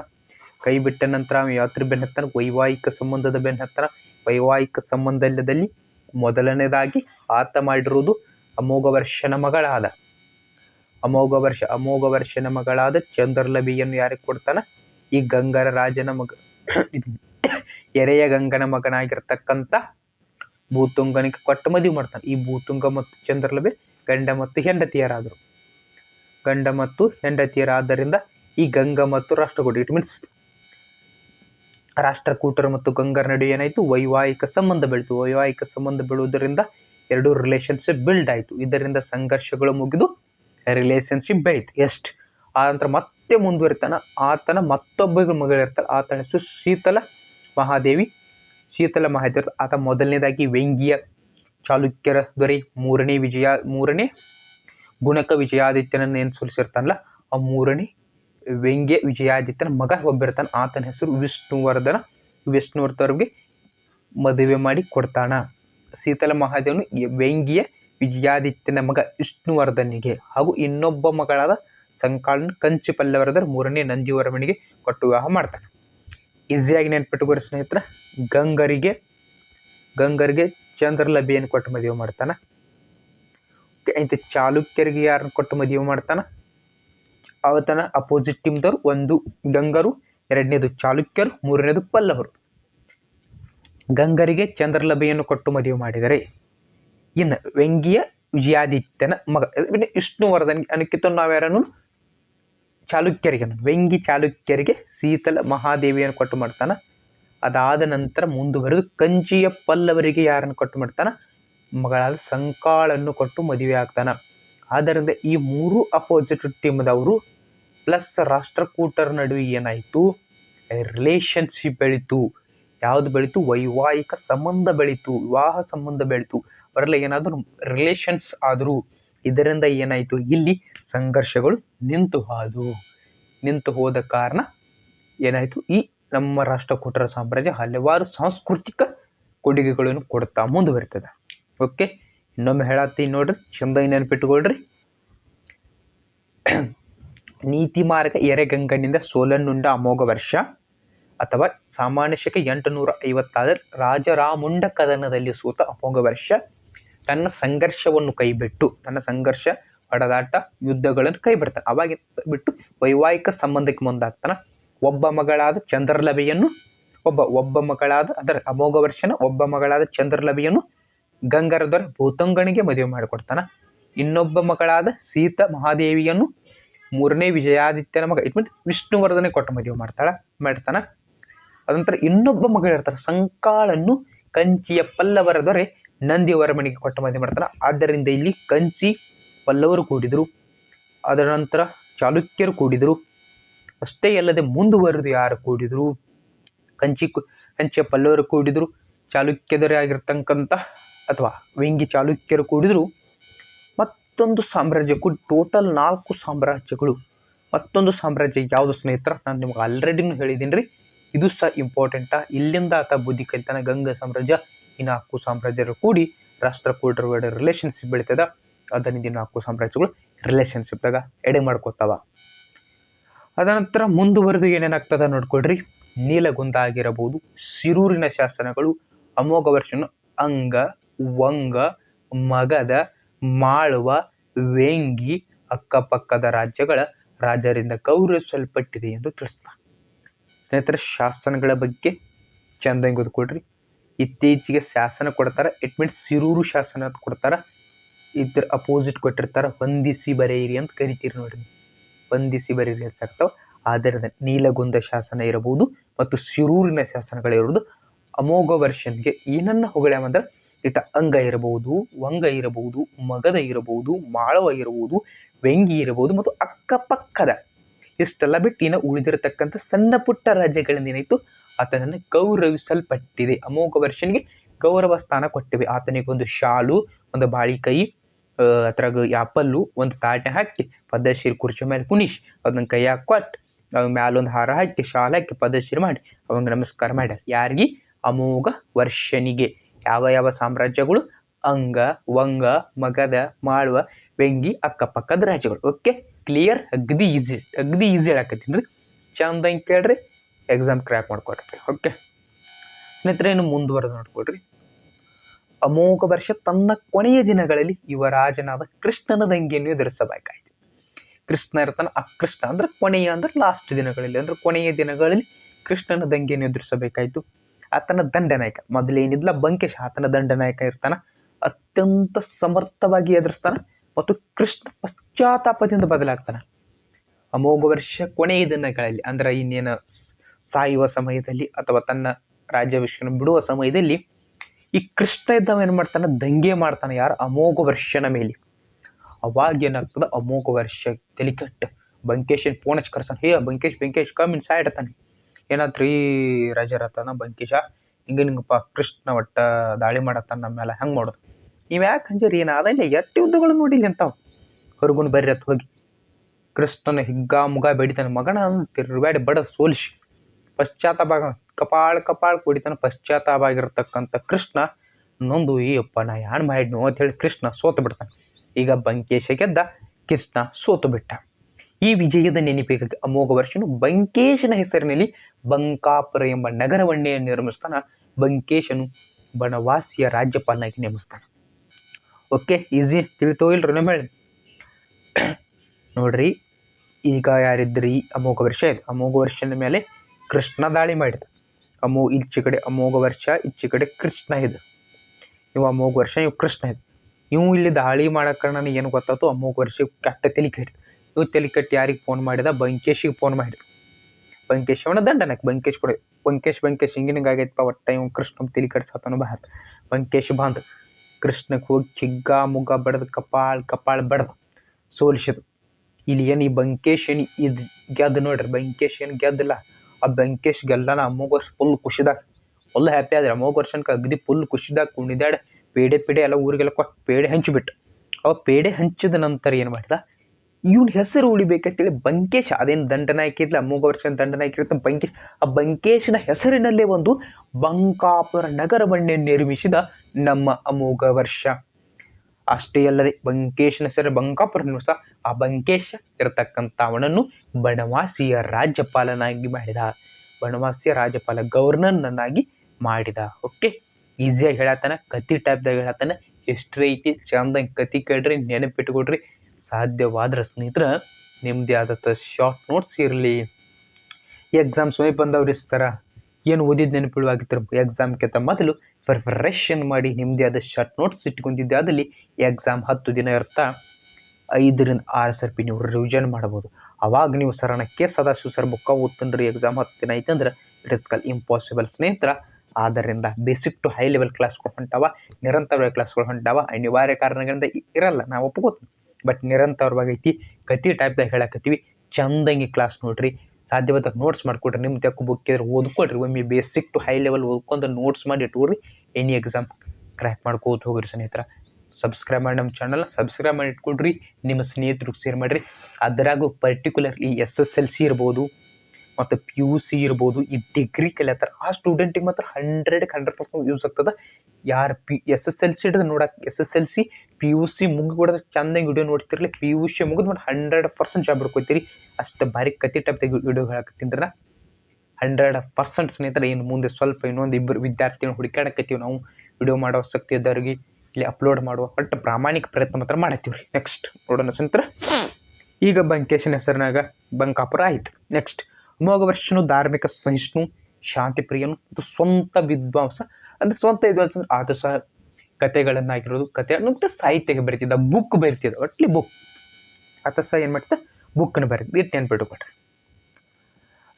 ಕೈ ಬಿಟ್ಟ ನಂತರ ಅವ ಯಾತ್ರಿ ಬೆನ್ನ ಹತ್ತಾನ, ವೈವಾಹಿಕ ಸಂಬಂಧದ ಬೆನ್ನ ಹತ್ತಾನ. ವೈವಾಹಿಕ ಸಂಬಂಧದಲ್ಲಿ ಮೊದಲನೇದಾಗಿ ಆತ ಮಾಡಿರುವುದು ಅಮೋಘ ವರ್ಷನ ಮಗಳಾದ. ಅಮೋಘ ವರ್ಷ, ಅಮೋಘ ವರ್ಷನ ಮಗಳಾದ ಚಂದ್ರಲಬಿಯನ್ನು ಯಾರಿಗೆ ಕೊಡ್ತಾನ? ಈ ಗಂಗರ ರಾಜನ ಮಗ, ಎರೆಯ ಗಂಗನ ಮಗನಾಗಿರ್ತಕ್ಕಂಥ ಭೂತುಂಗನಿಗೆ ಕೊಟ್ಟ ಮದುವೆ ಮಾಡ್ತಾನೆ. ಈ ಭೂತುಂಗ ಮತ್ತು ಚಂದ್ರಲಭೆ ಗಂಡ ಮತ್ತು ಹೆಂಡತಿಯರಾದರು. ಗಂಡ ಮತ್ತು ಹೆಂಡತಿಯರಾದ್ದರಿಂದ ಈ ಗಂಗ ಮತ್ತು ರಾಷ್ಟ್ರಕೂಟ ಇಟ್ ಮೀನ್ಸ್ ರಾಷ್ಟ್ರಕೂಟರು ಮತ್ತು ಗಂಗರ ನಡುವೆ ಏನಾಯಿತು? ವೈವಾಹಿಕ ಸಂಬಂಧ ಬೆಳಿತು ವೈವಾಹಿಕ ಸಂಬಂಧ ಬೆಳೆಯುವುದರಿಂದ ಎರಡು ರಿಲೇಶನ್ಶಿಪ್ ಬಿಲ್ಡ್ ಆಯಿತು. ಇದರಿಂದ ಸಂಘರ್ಷಗಳು ಮುಗಿದು ರಿಲೇಶನ್ಶಿಪ್ ಬೆಳೀತು. ಎಷ್ಟು? ಆ ನಂತರ ಮತ್ತೆ ಮುಂದುವರಿತಾನ. ಆತನ ಮತ್ತೊಬ್ಬ ಮಗಳಿರ್ತಾಳೆ ಆತನ ಹೆಸರು ಶೀತಲ ಮಹಾದೇವಿ. ಶೀತಲ ಮಹಾದೇವಿ ಆತ ಮೊದಲನೇದಾಗಿ ವ್ಯಂಗ್ಯ ಚಾಲುಕ್ಯರ ದೊರೆ, ಮೂರನೇ ವಿಜಯ, ಮೂರನೇ ಗುಣಕ ವಿಜಯಾದಿತ್ಯನನ್ನು ಏನು ಸೋಲಿಸಿರ್ತಾನಲ್ಲ ಆ ಮೂರನೇ ವ್ಯಂಗ್ಯ ವಿಜಯಾದಿತ್ಯನ ಮಗ ಒಬ್ಬಿರ್ತಾನೆ ಆತನ ಹೆಸರು ವಿಷ್ಣುವರ್ಧನ. ವಿಷ್ಣುವರ್ಧನ್ಗೆ ಮದುವೆ ಮಾಡಿ ಕೊಡ್ತಾನ. ಶೀತಲ ಮಹಾದೇವನು ವ್ಯಂಗ್ಯ ವಿಜಯಾದಿತ್ಯನ ಮಗ ವಿಷ್ಣುವರ್ಧನಿಗೆ ಹಾಗೂ ಇನ್ನೊಬ್ಬ ಮಗಳಾದ ಸಂಕಾಳನ ಕಂಚಿ ಪಲ್ಲವರದರ ಮೂರನೇ ನಂದಿವರ್ಮನಿಗೆ ಕೊಟ್ಟು ವಿವಾಹ ಮಾಡ್ತಾನೆ. ಈಸಿಯಾಗಿ ನೆನ್ಪಿಟ್ಟುಕೋರಿ ಸ್ನೇಹಿತರ, ಗಂಗರಿಗೆ ಗಂಗರಿಗೆ ಚಂದ್ರಲಭೆಯನ್ನು ಕೊಟ್ಟು ಮದುವೆ ಮಾಡ್ತಾನ. ಇಂಥ ಚಾಲುಕ್ಯರಿಗೆ ಯಾರನ್ನ ಕೊಟ್ಟು ಮದುವೆ ಮಾಡ್ತಾನ? ಅವತನ ಅಪೋಸಿಟ್ ಟೀಮ್ದವ್ರು ಒಂದು ಗಂಗರು, ಎರಡನೇದು ಚಾಲುಕ್ಯರು, ಮೂರನೇದು ಪಲ್ಲವರು. ಗಂಗರಿಗೆ ಚಂದ್ರಲಭೆಯನ್ನು ಕೊಟ್ಟು ಮದುವೆ ಮಾಡಿದರೆ, ಇನ್ನು ವ್ಯಂಗ್ಯ ವಿಜಯಾದಿತ್ಯನ ಮಗ. ವಿಷ್ಣುವರ್ಧನ್ ನಾವು ಯಾರನ್ನು ಚಾಲುಕ್ಯರಿಗೆ ವೆಂಗಿ ಚಾಲುಕ್ಯರಿಗೆ ಸೀತಲ ಮಹಾದೇವಿಯನ್ನು ಕೊಟ್ಟು ಮಾಡ್ತಾನ. ಅದಾದ ನಂತರ ಮುಂದುವರೆದು ಕಂಚಿಯ ಪಲ್ಲವರಿಗೆ ಯಾರನ್ನು ಕೊಟ್ಟು ಮಾಡ್ತಾನ? ಮಗಳಾದ ಸಂಕಾಳನ್ನು ಕೊಟ್ಟು ಮದುವೆ ಆಗ್ತಾನ. ಆದ್ದರಿಂದ ಈ ಮೂರು ಅಪೋಸಿಟ್ ಟೀಮ್ದವರು ಪ್ಲಸ್ ರಾಷ್ಟ್ರಕೂಟರ ನಡುವೆ ಏನಾಯಿತು? ರಿಲೇಶನ್ಶಿಪ್ ಬೆಳೀತು. ಯಾವುದು ಬೆಳೀತು? ವೈವಾಹಿಕ ಸಂಬಂಧ ಬೆಳೀತು. ವಿವಾಹ ಸಂಬಂಧ ಬೆಳೀತು. ಅವರೆಲ್ಲ ಏನಾದರೂ ರಿಲೇಷನ್ಸ್ ಆದರೂ ಇದರಿಂದ ಏನಾಯಿತು? ಇಲ್ಲಿ ಸಂಘರ್ಷಗಳು ನಿಂತು ಹಾದು. ನಿಂತು ಹೋದ ಕಾರಣ ಏನಾಯಿತು? ಈ ನಮ್ಮ ರಾಷ್ಟ್ರಕೂಟರ ಸಾಮ್ರಾಜ್ಯ ಹಲವಾರು ಸಾಂಸ್ಕೃತಿಕ ಕೊಡುಗೆಗಳನ್ನು ಕೊಡ್ತಾ ಮುಂದುವರಿತದೆ. ಓಕೆ? ಇನ್ನೊಮ್ಮೆ ಹೇಳತ್ತೀನಿ ನೋಡ್ರಿ ಶಬ್ದ ನೆನಪಿಟ್ಟುಕೊಳ್ರಿ ನೀತಿ ಮಾರ್ಗ ಎರೆಗಂಗನಿಂದ ಸೋಲನ್ನುಂಡ ಅಮೋಘ ವರ್ಷ ಅಥವಾ ಸಾಮಾನ್ಯ ಶಕ ಎಂಟುನೂರ ಐವತ್ತಾದ ರಾಜರಾಮುಂಡ ಕದನದಲ್ಲಿ ಸೋತ ಅಮೋಘ ವರ್ಷ ತನ್ನ ಸಂಘರ್ಷವನ್ನು ಕೈಬಿಟ್ಟು, ತನ್ನ ಸಂಘರ್ಷ, ಹೊಡೆದಾಟ, ಯುದ್ಧಗಳನ್ನು ಕೈ ಬಿಡ್ತಾನೆ ಅವಾಗ ಬಿಟ್ಟು ವೈವಾಹಿಕ ಸಂಬಂಧಕ್ಕೆ ಮುಂದಾಗ್ತಾನೆ. ಒಬ್ಬ ಮಗಳಾದ ಚಂದ್ರಲಭೆಯನ್ನು, ಒಬ್ಬ ಒಬ್ಬ ಮಗಳಾದ ಅದರ ಅಮೋಘ ವರ್ಷನ, ಒಬ್ಬ ಮಗಳಾದ ಚಂದ್ರಲಭೆಯನ್ನು ಗಂಗರ ದೊರೆ ಭೂತಂಗನಿಗೆ ಮದುವೆ ಮಾಡಿಕೊಡ್ತಾನೆ. ಇನ್ನೊಬ್ಬ ಮಗಳಾದ ಸೀತಾ ಮಹಾದೇವಿಯನ್ನು ಮೂರನೇ ವಿಜಯಾದಿತ್ಯನ ಮಗ ಇಟ್ ಮೀನ್ಸ್ ವಿಷ್ಣುವರ್ಧನೆ ಕೊಟ್ಟು ಮದುವೆ ಮಾಡ್ತಾಳ, ಮಾಡ್ತಾನ. ಅದಂತರ ಇನ್ನೊಬ್ಬ ಮಗಳು ಇರ್ತಾರೆ ಸಂಕಾಳನ್ನು ಕಂಚಿಯ ಪಲ್ಲವರ ದೊರೆ ನಂದಿವರ್ಮನಿಗೆ ಕೊಟ್ಟ ಮದುವೆ ಮಾಡ್ತಾನೆ. ಆದ್ದರಿಂದ ಇಲ್ಲಿ ಕಂಚಿ ಪಲ್ಲವರು ಕೂಡಿದರು. ಅದರ ನಂತರ ಚಾಲುಕ್ಯರು ಕೂಡಿದರು. ಅಷ್ಟೇ ಅಲ್ಲದೆ ಮುಂದುವರೆದು ಯಾರು ಕೂಡಿದರು? ಕಂಚಿ ಕಂಚಿಯ ಪಲ್ಲವರು ಕೂಡಿದರು. ಚಾಲುಕ್ಯದರೇ ಆಗಿರ್ತಕ್ಕಂಥ ಅಥವಾ ವಿಂಗಿ ಚಾಲುಕ್ಯರು ಕೂಡಿದರು. ಮತ್ತೊಂದು ಸಾಮ್ರಾಜ್ಯಕ್ಕೂ ಟೋಟಲ್ ನಾಲ್ಕು ಸಾಮ್ರಾಜ್ಯಗಳು. ಮತ್ತೊಂದು ಸಾಮ್ರಾಜ್ಯ ಯಾವುದು ಸ್ನೇಹಿತರ? ನಾನು ನಿಮ್ಗೆ ಆಲ್ರೆಡಿನೂ ಹೇಳಿದ್ದೀನಿ ರೀ ಇದು ಸಹ ಇಂಪಾರ್ಟೆಂಟಾ ಇಲ್ಲಿಂದ ಆತ ಬುದ್ಧಿ ಕಲಿತಾನೆ ಗಂಗಾ ಸಾಮ್ರಾಜ್ಯ. ಈ ನಾಲ್ಕು ಸಾಮ್ರಾಜ್ಯರು ಕೂಡಿ ರಾಷ್ಟ್ರಕೂಟರ ರಿಲೇಶನ್ಶಿಪ್ ಬೆಳೀತದ. ಅದರಿಂದ ನಾಲ್ಕು ಸಾಮ್ರಾಜ್ಯಗಳು ರಿಲೇಷನ್ಶಿಪ್ದಾಗ ಎಡೆ ಮಾಡ್ಕೋತಾವ. ಅದನಂತರ ಮುಂದುವರೆದು ಏನೇನಾಗ್ತದ ನೋಡ್ಕೊಳ್ರಿ. ನೀಲಗುಂದ ಆಗಿರಬಹುದು, ಸಿರೂರಿನ ಶಾಸನಗಳು ಅಮೋಘ ವರ್ಷನ ಅಂಗ ವಂಗ ಮಗದ, ಮಾಳುವ, ವೇಂಗಿ, ಅಕ್ಕಪಕ್ಕದ ರಾಜ್ಯಗಳ ರಾಜರಿಂದ ಗೌರವಿಸಲ್ಪಟ್ಟಿದೆ ಎಂದು ತಿಳಿಸ್ತಾ ಸ್ನೇಹಿತರೆ, ಶಾಸನಗಳ ಬಗ್ಗೆ ಚಂದಂಗೆ ಓದ್ಕೊಡ್ರಿ ಇತ್ತೀಚೆಗೆ ಶಾಸನ ಕೊಡ್ತಾರೆ. ಇಟ್ ಮೀನ್ಸ್ ಸಿರೂರು ಶಾಸನ ಅಂತ ಕೊಡ್ತಾರೆ. ಇದ್ರ ಅಪೋಸಿಟ್ ಕೊಟ್ಟಿರ್ತಾರೆ. ವಂದಿಸಿ ಬರೆಯಿರಿ ಅಂತ ಕರಿತೀರಿ ನೋಡ್ರಿ. ವಂದಿಸಿ ಬರೆಯಿರಿ ಹೆಚ್ಚಾಗ್ತಾವೆ ಆದ್ದರಿಂದ ನೀಲಗುಂದ ಶಾಸನ ಇರಬಹುದು ಮತ್ತು ಶಿರೂರಿನ ಶಾಸನಗಳಿರುವುದು ಅಮೋಘ ವರ್ಷನ್ಗೆ ಏನನ್ನ ಹೊಗಳ್ಯಾವಂದ್ರೆ ಈತ ಅಂಗ ಇರಬಹುದು, ವಂಗ ಇರಬಹುದು, ಮಗದ ಇರಬಹುದು, ಮಾಳವ ಇರಬಹುದು ವೆಂಗಿ ಇರಬಹುದು ಮತ್ತು ಅಕ್ಕಪಕ್ಕದ ಇಷ್ಟೆಲ್ಲ ಬಿಟ್ಟು ಇನ್ನು ಉಳಿದಿರತಕ್ಕಂಥ ಸಣ್ಣ ಪುಟ್ಟ ರಾಜ್ಯಗಳಿಂದ ಏನಾಯಿತು? ಆತನನ್ನು ಗೌರವಿಸಲ್ಪಟ್ಟಿದೆ. ಅಮೋಘ ವರ್ಷನಿಗೆ ಗೌರವ ಸ್ಥಾನ ಕೊಟ್ಟಿವೆ. ಆತನಿಗೆ ಒಂದು ಶಾಲು, ಒಂದು ಬಾಳಿಕೈ ಅದ್ರಾಗ ಯಾಪಲ್ಲು ಒಂದು ತಾಟೆ ಹಾಕಿ ಪದ್ಧಶಿರಿ ಕುರ್ಚಿ ಮೇಲೆ ಕುಣಿಶ್, ಅದನ್ನ ಕೈಯಾಗ ಕೊಟ್ಟು ಅವ ಮ್ಯಾಲೊಂದು ಹಾರ ಹಾಕಿ ಶಾಲ ಹಾಕಿ ಪದ್ಧಶಿರಿ ಮಾಡಿ ಅವಂಗೆ ನಮಸ್ಕಾರ ಮಾಡ್ಯಾರ. ಯಾರಿಗೆ? ಅಮೋಘ ವರ್ಷನಿಗೆ. ಯಾವ ಯಾವ ಸಾಮ್ರಾಜ್ಯಗಳು? ಅಂಗ, ವಂಗ, ಮಗದ, ಮಾಳ್ವ, ವೆಂಗಿ, ಅಕ್ಕಪಕ್ಕದ ರಾಜ್ಯಗಳು. ಓಕೆ ಕ್ಲಿಯರ್ ಅಗ್ದಿ ಈಸಿ ಅಗ್ದಿ ಈಸಿ ಹೇಳಕತ್ತೀನಿ ರೀ. ಚಂದಂಗೆ ಕೇಳ್ರಿ? ಎಕ್ಸಾಮ್ ಕ್ರ್ಯಾಕ್ ಮಾಡ್ಕೊಡ್ರಿ ಓಕೆ ಸ್ನೇಹಿತರೆ, ಇನ್ನು ಮುಂದುವರೆದು ನೋಡ್ಕೊಡ್ರಿ ಅಮೋಘ ವರ್ಷ ತನ್ನ ಕೊನೆಯ ದಿನಗಳಲ್ಲಿ ಯುವರಾಜನಾದ ಕೃಷ್ಣನ ದಂಗೆಯನ್ನು ಎದುರಿಸಬೇಕಾಯಿತು. ಕೃಷ್ಣ ಇರ್ತಾನೆ ಆ ಕೃಷ್ಣ ಅಂದ್ರೆ ಕೊನೆಯ, ಅಂದ್ರೆ ಲಾಸ್ಟ್ ದಿನಗಳಲ್ಲಿ, ಅಂದ್ರೆ ಕೊನೆಯ ದಿನಗಳಲ್ಲಿ ಕೃಷ್ಣನ ದಂಗೆಯನ್ನು ಎದುರಿಸಬೇಕಾಯಿತು. ಆತನ ದಂಡನಾಯಕ, ಮೊದಲೇನಿದ್ಲ ಬಂಕೇಶ, ಆತನ ದಂಡನಾಯಕ ಇರ್ತಾನ, ಅತ್ಯಂತ ಸಮರ್ಥವಾಗಿ ಎದುರಿಸ್ತಾನ ಮತ್ತು ಕೃಷ್ಣ ಪಶ್ಚಾತ್ತಾಪದಿಂದ ಬದಲಾಗ್ತಾನೆ. ಅಮೋಘ ವರ್ಷ ಕೊನೆಯ ದಿನಗಳಲ್ಲಿ, ಅಂದ್ರೆ ಇನ್ನೇನು ಸಾಯುವ ಸಮಯದಲ್ಲಿ ಅಥವಾ ತನ್ನ ರಾಜ್ಯಾಭಿಷೇಕ ಬಿಡುವ ಸಮಯದಲ್ಲಿ ಈ ಕೃಷ್ಣ ಇದ್ದವ ಏನು ಮಾಡ್ತಾನೆ? ದಂಗೆ ಮಾಡ್ತಾನೆ ಯಾರು? ಅಮೋಘ ವರ್ಷನ ಮೇಲೆ. ಅವಾಗ ಏನಾಗ್ತದೆ? ಅಮೋಘ ವರ್ಷ ತಲಿಕಟ್ಟು ಬಂಕೇಶನ್ ಫೋನ್ ಹಚ್ಚಿ ಕರ್ಸಾನ. ಹೇ, ಬಂಕೇಶ್ ಬಂಕೇಶ್ ಕಮ್ ಇನ್ ಸೈಡ್ ಅತ್ತಾನೆ ಏನಾತ್ರಿ ರಾಜರತನ ಬಂಕೇಶ, ಹಿಂಗೆ ನಿಂಗಪ್ಪ, ಕೃಷ್ಣ ಒಟ್ಟ ದಾಳಿ ಮಾಡತ್ತಾನ ನಮ್ಮ ಮೇಲೆ ಹೆಂಗೆ ಮಾಡೋದು. ನೀವು ಯಾಕೆ ಹಂಜರಿ? ಏನು ಅದಲ್ಲ ಎಷ್ಟು ಯುದ್ಧಗಳು ನೋಡಿಲ್ಲ ಅಂತಾವ ಹೊರಗುನ್ ಬರ್ರಿ ಅತ್ ಹೋಗಿ. ಕೃಷ್ಣನ ಹಿಗ್ಗಾ ಮುಗ ಬೆಡಿತಾನೆ. ಮಗನ ತಿರ್ಬೇಡಿ ಬಡ ಸೋಲಿಸಿ ಪಶ್ಚಾತ್ತಾಪ ಕಪಾಳ ಕಪಾಳ ಕುಡಿತಾನ ಪಶ್ಚಾತ್ತಾಪ ಆಗಿರ್ತಕ್ಕಂಥ ಕೃಷ್ಣ, ನೊಂದು ಈ ಅಪ್ಪ ನಾ ಯಾಣ್ ಮಾಡಿದ್ನು? ಅಂತ ಹೇಳಿ ಕೃಷ್ಣ ಸೋತು ಬಿಡ್ತಾನೆ. ಈಗ ಬಂಕೇಶ ಗೆದ್ದ ಕೃಷ್ಣ ಸೋತು ಬಿಟ್ಟ. ಈ ವಿಜಯದ ನೆನಪಿಗಾಗಿ ಅಮೋಘ ವರ್ಷನು ಬಂಕೇಶನ ಹೆಸರಿನಲ್ಲಿ ಬಂಕಾಪುರ ಎಂಬ ನಗರವನ್ನೇ ನಿರ್ಮಿಸ್ತಾನ. ಬಂಕೇಶನು ಬನವಾಸಿಯ ರಾಜ್ಯಪಾಲನಾಗಿ ನೇಮಿಸ್ತಾನೆ. ಓಕೆ, ಈಸಿ, ತಿಳಿತೋ ಇಲ್ರಿ ನಮ್ಮ ಹೇಳಿ. ನೋಡ್ರಿ, ಈಗ ಯಾರಿದ್ರಿ? ಅಮೋಘ ವರ್ಷ ಇದೆ. ಅಮೋಘ ವರ್ಷನ ಮೇಲೆ ಕೃಷ್ಣ ದಾಳಿ ಮಾಡಿದ. ಅಮೋ ಈಚೆ ಕಡೆ ಅಮೋಘ ವರ್ಷ ಈಚೆ ಕಡೆ ಕೃಷ್ಣ ಇದ್ದ ಇವ ಅಮೋಘ ವರ್ಷ, ಇವು ಕೃಷ್ಣ ಇದ್ದ ಇವು ಇಲ್ಲಿ ದಾಳಿ ಮಾಡಕ್ಕೆ ನನಗೆ ಏನು ಗೊತ್ತಾತು? ಅಮೋಘ ವರ್ಷ ಕೆಟ್ಟ ತಲೆ ಕೆಟ್ಟು. ಇವು ತಲೆ ಯಾರಿಗೆ ಫೋನ್ ಮಾಡಿದ? ಬಂಕೇಶಿಗೆ ಫೋನ್ ಮಾಡಿದ. ಬಂಕೇಶ್ ಅವನ ದಂಡನಕ್ಕೆ ಬಂಕೇಶ್ ಕೊಡ ಬಂಕೇಶ್ ಬಂಕೇಶ್ ಹಿಂಗಿನ ಆಗೈತಪ್ಪ ಒಟ್ಟ ಇವ್ ಕೃಷ್ಣ ತಲೆ ಕಟ್ಸತನ ಬಾತ್ ಬಂಕೇಶ್ ಬಂದ ಕೃಷ್ಣಕ್ಕೆ ಹೋಗಿ ಕಿಗ್ಗ ಮುಗ್ಗ ಬಡ್ದು ಕಪಾಳ್ ಕಪಾಳ್ ಬಡ್ದು ಸೋಲಿಸಿದ. ಇಲ್ಲಿ ಏನು ಈ ಬಂಕೇಶ್ ಏನು ಇದು ಗೆದ್ದು ನೋಡ್ರಿ. ಬಂಕೇಶ್ ಏನು ಗೆದ್ದಿಲ್ಲ. ಆ ಬೆಂಕೇಶ್ ಗೆಲ್ಲನ ಅಮ್ಮಗ ವರ್ಷ ಫುಲ್ ಖುಷಿದಾಗ. ಫುಲ್ ಹ್ಯಾಪಿ ಆದ್ರೆ ಅಮ್ಮಗ ವರ್ಷನ್ಕ ಅಗದಿ ಫುಲ್ ಖುಷಿದಾಗ ಕುಣಿದಾಡ, ಪೇಡೆ ಪೇಡೆ ಎಲ್ಲ ಊರಿಗೆಲ್ಲ ಕೊಟ್ಟು ಪೇಡೆ ಹಂಚಿಬಿಟ್ಟು. ಅವ ಪೇಡೆ ಹಂಚಿದ ನಂತರ ಏನು ಮಾಡಿದ? ಇವನ್ ಹೆಸರು ಉಳಿಬೇಕಂತೇಳಿ ಬಂಕೇಶ್, ಅದೇನು ದಂಡನಾಯಕ ಇದ್ಲ ಅಮ್ಮಗ ವರ್ಷ ದಂಡನಾಯಕ ಇರುತ್ತೆ ಬಂಕೇಶ್, ಆ ಬಂಕೇಶನ ಹೆಸರಿನಲ್ಲೇ ಒಂದು ಬಂಕಾಪುರ ನಗರವನ್ನೇ ನಿರ್ಮಿಸಿದ ನಮ್ಮ ಅಮೋಘ ವರ್ಷ. ಅಷ್ಟೇ ಅಲ್ಲದೆ ಬಂಕೇಶನ ಹೆಸರು ಬಂಕಾಪುರ ನಿವಾಸ ಆ ಬಂಕೇಶ ಇರತಕ್ಕಂಥ ಅವನನ್ನು ಬನವಾಸಿಯ ರಾಜ್ಯಪಾಲನಾಗಿ ಮಾಡಿದ, ಬನವಾಸಿಯ ರಾಜ್ಯಪಾಲ ಗವರ್ನರ್ನನ್ನಾಗಿ ಮಾಡಿದ. ಓಕೆ ಈಸಿಯಾಗಿ ಹೇಳತ್ತಾನ ಕತಿ ಟೈಪ್ದಾಗ ಹೇಳತ್ತಾನ ಹಿಸ್ಟ್ರಿ ಐತಿ, ಚಂದಂಗೆ ಕತಿ ಕೇಳ್ರಿ, ನೆನಪಿಟ್ಕೊಡ್ರಿ, ಸಾಧ್ಯವಾದ್ರೆ ಸ್ನೇಹಿತರೆ ನಿಮ್ಮದೇ ಆದಂಥ ಶಾರ್ಟ್ ನೋಟ್ಸ್ ಇರಲಿ. ಎಕ್ಸಾಮ್ ಸಮಯ ಬಂದವ್ರಿ ಸರ ಏನು ಓದಿದ ನೆನಪಿಡುವಾಗಿತ್ತು ಎಕ್ಸಾಮ್ಗಿಂತ ಮೊದಲು ಪ್ರಿಪ್ರೇಷನ್ ಮಾಡಿ ನಿಮ್ಮದೇ ಆದ ಶಾರ್ಟ್ ನೋಟ್ಸ್ ಇಟ್ಕೊಂಡಿದ್ದೆ. ಆದಲ್ಲಿ ಎಕ್ಸಾಮ್ ಹತ್ತು ದಿನ ಇರ್ತಾ ಐದರಿಂದ ಆರು ಸರ್ಪಿ ನೀವು ರಿವಿಷನ್ ಮಾಡ್ಬೋದು ಅವಾಗ ನೀವು ಸರಣಕ್ಕೆ ಸದಾಶಿವ ಸರ್ ಬುಕ್ಕ ಓದ್ತನ್ರಿ ಎಕ್ಸಾಮ್ ಹತ್ತು ದಿನ ಐತಂದ್ರೆ ಇಟ್ ಇಸ್ ಕಾಲ್ ಇಂಪಾಸಿಬಲ್ ಸ್ನೇಹಿತರ, ಆದ್ದರಿಂದ ಬೇಸಿಕ್ ಟು ಹೈ ಲೆವೆಲ್ ಕ್ಲಾಸ್ಗಳು ಹೊಂಟಾವ ನಿರಂತರ ಕ್ಲಾಸ್ಗಳು ಹೊಂಟಾವ ಅನಿವಾರ್ಯ ಕಾರಣಗಳಿಂದ ಇರಲ್ಲ. ನಾವು ಒಪ್ಕೋತೀನಿ ಬಟ್ ನಿರಂತರವಾಗಿ ಐತಿ. ಕತಿ ಟೈಪ್ದಾಗ ಹೇಳಕತ್ತೀವಿ. ಚಂದಂಗಿ ಕ್ಲಾಸ್ ನೋಡ್ರಿ. ಸಾಧ್ಯವಾದ ನೋಟ್ಸ್ ಮಾಡಿಕೊಡ್ರಿ ನಿಮ್ಮ ತೆಕ್ಕು ಬುಕ್ ಇದ್ರೆ ಓದ್ಕೊಡ್ರಿ ಒಮ್ಮೆ ಬೇಸಿಕ್ ಟು ಹೈ ಲೆವೆಲ್ ಓದ್ಕೊಂಡು ನೋಟ್ಸ್ ಮಾಡಿ ಇಟ್ಕೊಡ್ರಿ ಎನಿ ಎಕ್ಸಾಮ್ ಕ್ರ್ಯಾಕ್ ಮಾಡ್ಕೋತ ಹೋಗ್ರಿ ಸ್ನೇಹಿತರ. ಸಬ್ಸ್ಕ್ರೈಬ್ ಮಾಡಿ ನಮ್ಮ ಚಾನಲ್ ಸಬ್ಸ್ಕ್ರೈಬ್ ಮಾಡಿ ಇಟ್ಕೊಡ್ರಿ. ನಿಮ್ಮ ಸ್ನೇಹಿತರಿಗೆ ಶೇರ್ ಮಾಡಿರಿ. ಅದರಾಗೂ particularly S S L C ಇರ್ಬೋದು, ಮತ್ತು ಪಿ ಯು ಸಿ ಇರ್ಬೋದು, ಈ ಡಿಗ್ರಿ ಕಲಿಯತ್ತಾರ. ಆ ಸ್ಟೂಡೆಂಟಿಗೆ ಮಾತ್ರ ಹಂಡ್ರೆಡ್ಗೆ ಹಂಡ್ರೆಡ್ ಪರ್ಸೆಂಟ್ ಯೂಸ್ ಆಗ್ತದೆ. ಯಾರು P S S L C ಹಿಡಿದು ನೋಡಕ್ಕೆ S S L C P U C ಮುಗಿಬಿಡೋದು ಚಂದಂಗೆ ವಿಡಿಯೋ ನೋಡ್ತಿರ್ಲಿ ಪಿ ಯು ಸಿ ಮುಗಿದ್ ನೋಡಿ ಹಂಡ್ರೆಡ್ ಪರ್ಸೆಂಟ್ ಜಾಬ್ ಹಿಡ್ಕೊತೀರಿ. ಅಷ್ಟು ಬಾರಿ ಕತಿ ಟೈಪ್ದಾಗ ವಿಡಿಯೋ ಹೇಳಕತ್ತೀನಿ ಹಂಡ್ರೆಡ್ ಪರ್ಸೆಂಟ್ ಸ್ನೇಹಿತರೆ ಏನು ಮುಂದೆ ಸ್ವಲ್ಪ ಇನ್ನೊಂದು ಇಬ್ಬರು ವಿದ್ಯಾರ್ಥಿಗಳು ಹುಡುಕಾಡಕತ್ತೀವಿ ನಾವು. ವಿಡಿಯೋ ಮಾಡೋ ಆಸಕ್ತಿ ಇದ್ದವ್ರಿಗೆ ಇಲ್ಲಿ ಅಪ್ಲೋಡ್ ಮಾಡುವ ಒಟ್ಟು ಪ್ರಾಮಾಣಿಕ ಪ್ರಯತ್ನ ಮಾತ್ರ ಮಾಡತ್ತೀವಿ ರೀ ನೆಕ್ಸ್ಟ್ ನೋಡೋಣ ಸ್ನೇಹಿತರೆ. ಈಗ ಬಂಕೇಶನ ಹೆಸರಿನಾಗ ಬಂಕಾಪುರ ಆಯಿತು. ನೆಕ್ಸ್ಟ್ ಅಮೋಘ ವರ್ಷನು ಧಾರ್ಮಿಕ ಸಹಿಷ್ಣು ಶಾಂತಿ ಪ್ರಿಯನು ಮತ್ತು ಸ್ವಂತ ವಿದ್ವಾಂಸ. ಅಂದರೆ ಸ್ವಂತ ವಿದ್ವಾಂಸ ಆತ ಸಹ ಕತೆಗಳನ್ನಾಗಿರೋದು, ಕತೆ ಮತ್ತು ಸಾಹಿತ್ಯಕ್ಕೆ ಬರೀತಿದ್ದ ಬುಕ್ ಬರೀತಿದ್ದ, ಒಟ್ಲಿ ಬುಕ್ ಆತ ಸಹ ಏನು ಮಾಡ್ತಾ ಬುಕ್ಕನ್ನು ಬರೀತಿದ್ದ ಇಟ್ಟು ನೆನ್ಪಿಟ್ಕೊಟ್ರಿ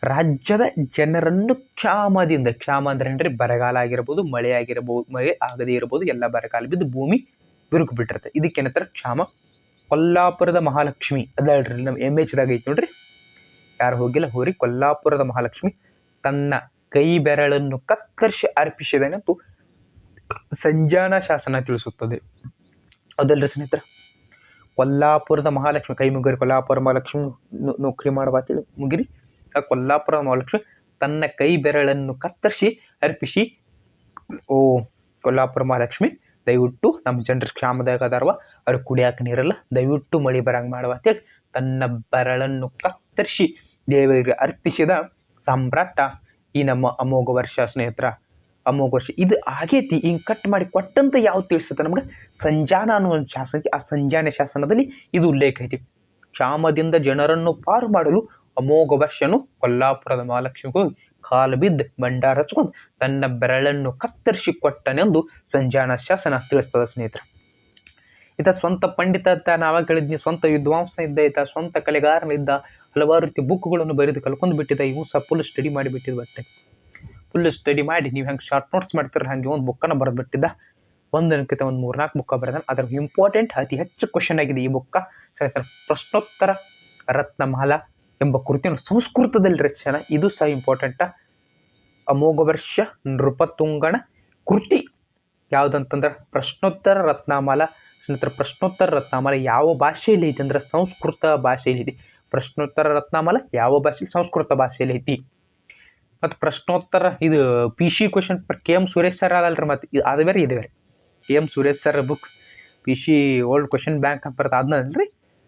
ರಾಜ್ಯದ ಜನರನ್ನು ಕ್ಷಾಮದಿಂದ, ಕ್ಷಾಮ ಅಂದ್ರೆ ಏನ್ರಿ? ಬರಗಾಲ ಆಗಿರ್ಬೋದು, ಮಳೆ ಆಗಿರ್ಬೋದು, ಮಳೆ ಆಗದೇ ಇರ್ಬೋದು, ಎಲ್ಲ ಬರಗಾಲ ಬಿದ್ದು ಭೂಮಿ ಬಿರುಕು ಬಿಟ್ಟಿರುತ್ತೆ ಇದಕ್ಕೇನಂತಾರೆ ಕ್ಷಾಮ. ಕೊಲ್ಲಾಪುರದ ಮಹಾಲಕ್ಷ್ಮಿ. ಅದಲ್ರಿ ನಮ್ಮ ಎಂ ದಾಗ ಐತಿ ನೋಡ್ರಿ. ಯಾರು ಹೋಗಿಲ್ಲ? ಹೋರಿ, ಕೊಲ್ಲಾಪುರದ ಮಹಾಲಕ್ಷ್ಮಿ ತನ್ನ ಕೈ ಬೆರಳನ್ನು ಕತ್ತರಿಸಿ ಅರ್ಪಿಸಿದನೆಂದು ಸಂಜಾನ ಶಾಸನ ತಿಳಿಸುತ್ತದೆ. ಅದಲ್ಲ ಸ್ನೇಹಿತರ? ಕೊಲ್ಲಾಪುರದ ಮಹಾಲಕ್ಷ್ಮಿ, ಕೈ ಮುಗಿರಿ ಕೊಲ್ಲಾಪುರ ಮಹಾಲಕ್ಷ್ಮಿ ನೌಕರಿ ಮಾಡುವ ಮುಗಿರಿ. ಆ ಕೊಲ್ಲಾಪುರ ಮಹಾಲಕ್ಷ್ಮಿ ತನ್ನ ಕೈ ಬೆರಳನ್ನು ಕತ್ತರಿಸಿ, ಅರ್ಪಿಸಿ, ಓ ಕೊಲ್ಲಾಪುರ ಮಹಾಲಕ್ಷ್ಮಿ, ದಯವಿಟ್ಟು ನಮ್ಮ ಜನರ ಕ್ಷಾಮದಾಗ ಅದಾರವ ಅವ್ರಿಗೆ ಕುಡಿಯಾಕ ನೀರಲ್ಲ, ದಯವಿಟ್ಟು ಮಳೆ ಬರಂಗೆ ಮಾಡುವ ಅಂತೇಳಿ ತನ್ನ ಬೆರಳನ್ನು ಕತ್ತರಿಸಿ ದೇವರಿಗೆ ಅರ್ಪಿಸಿದ ಸಾಮ್ರಾಟ ಈ ನಮ್ಮ ಅಮೋಘ ವರ್ಷ ಸ್ನೇಹಿತರ. ಅಮೋಘ ವರ್ಷ. ಇದು ಆಗೇತಿ, ಹಿಂಗೆ ಕಟ್ ಮಾಡಿ ಕೊಟ್ಟಂತ ಯಾವ ತಿಳಿಸುತ್ತೆ ನಮ್ಗೆ? ಸಂಜಾನ ಅನ್ನೋ ಒಂದು ಶಾಸನ. ಆ ಸಂಜಾನ ಶಾಸನದಲ್ಲಿ ಇದು ಉಲ್ಲೇಖ ಐತಿ. ಕ್ಷಾಮದಿಂದ ಜನರನ್ನು ಪಾರು ಮಾಡಲು ಅಮೋಘ ವರ್ಷನು ಕೊಲ್ಲಾಪುರದ ಮಹಾಲಕ್ಷ್ಮಿಗೂ ಕಾಲು ಬಿದ್ದ ಭಂಡಾರ ಹಚ್ಕೊಂಡು ತನ್ನ ಬೆರಳನ್ನು ಕತ್ತರಿಸಿ ಕೊಟ್ಟನೆಂದು ಸಂಜಾನ ಶಾಸನ ತಿಳಿಸ್ತದ ಸ್ನೇಹಿತರೆ. ಈತ ಸ್ವಂತ ಪಂಡಿತ ಅಂತ ನಾವಾಗ ಹೇಳಿದ್ನಿ ಸ್ವಂತ ವಿದ್ವಾಂಸ ಇದ್ದ ಈತ ಸ್ವಂತ ಕಲೆಗಾರನಿದ್ದ, ಹಲವಾರು ರೀತಿ ಬುಕ್ಗಳನ್ನು ಬರೆದು ಕಲ್ಕೊಂಡು ಬಿಟ್ಟಿದ್ದ ಇವು ಸಹ ಫುಲ್ ಸ್ಟಡಿ ಮಾಡಿ ಬಿಟ್ಟಿದ್ದ ಬಟ್ಟೆ. ಫುಲ್ ಸ್ಟಡಿ ಮಾಡಿ, ನೀವು ಹೆಂಗೆ ಶಾರ್ಟ್ ನೋಟ್ಸ್ ಮಾಡ್ತೀರ ಹಾಗೆ ಒಂದು ಬುಕ್ಕನ್ನು ಬರೆದು ಬಿಟ್ಟಿದ್ದ ಒಂದಕ್ಕಿಂತ ಒಂದು ಮೂರ್ನಾಲ್ಕು ಬುಕ್ಕ ಬರೆದ ಅದ್ರ ಇಂಪಾರ್ಟೆಂಟ್ ಅತಿ ಹೆಚ್ಚು ಕ್ವಶನ್ ಆಗಿದೆ ಈ ಬುಕ್ಕ ಸ್ನೇಹಿತರೆ ಪ್ರಶ್ನೋತ್ತರ ರತ್ನಮಾಲ ಎಂಬ ಕೃತಿಯನ್ನು ಸಂಸ್ಕೃತದಲ್ಲಿ ರಚನ ಇದು ಸಹ ಇಂಪಾರ್ಟೆಂಟ ಅಮೋಘ ವರ್ಷ ನೃಪತುಂಗಣ ಕೃತಿ. ಯಾವುದಂತಂದ್ರೆ, ಪ್ರಶ್ನೋತ್ತರ ರತ್ನಮಾಲ. ಸ್ನೇಹಿತರ, ಪ್ರಶ್ನೋತ್ತರ ರತ್ನಮಾಲ ಯಾವ ಭಾಷೆಯಲ್ಲಿ ಐತಿ ಅಂದ್ರೆ ಸಂಸ್ಕೃತ ಭಾಷೆಯಲ್ಲಿ ಐತಿ. ಪ್ರಶ್ನೋತ್ತರ ರತ್ನಮಾಲ ಯಾವ ಭಾಷೆ ಸಂಸ್ಕೃತ ಭಾಷೆಯಲ್ಲಿ ಐತಿ? ಮತ್ತು ಪ್ರಶ್ನೋತ್ತರ ಇದು P C question K M Suresh sir ಅದಲ್ರಿ ಮತ್ತು ಇದು ಅದು ಬೇರೆ, ಇದು ಬೇರೆ. K M Suresh sir book P C old question bank ಅಂತ ಬರ್ತದೆ ಅದನ್ನಲ್ರಿ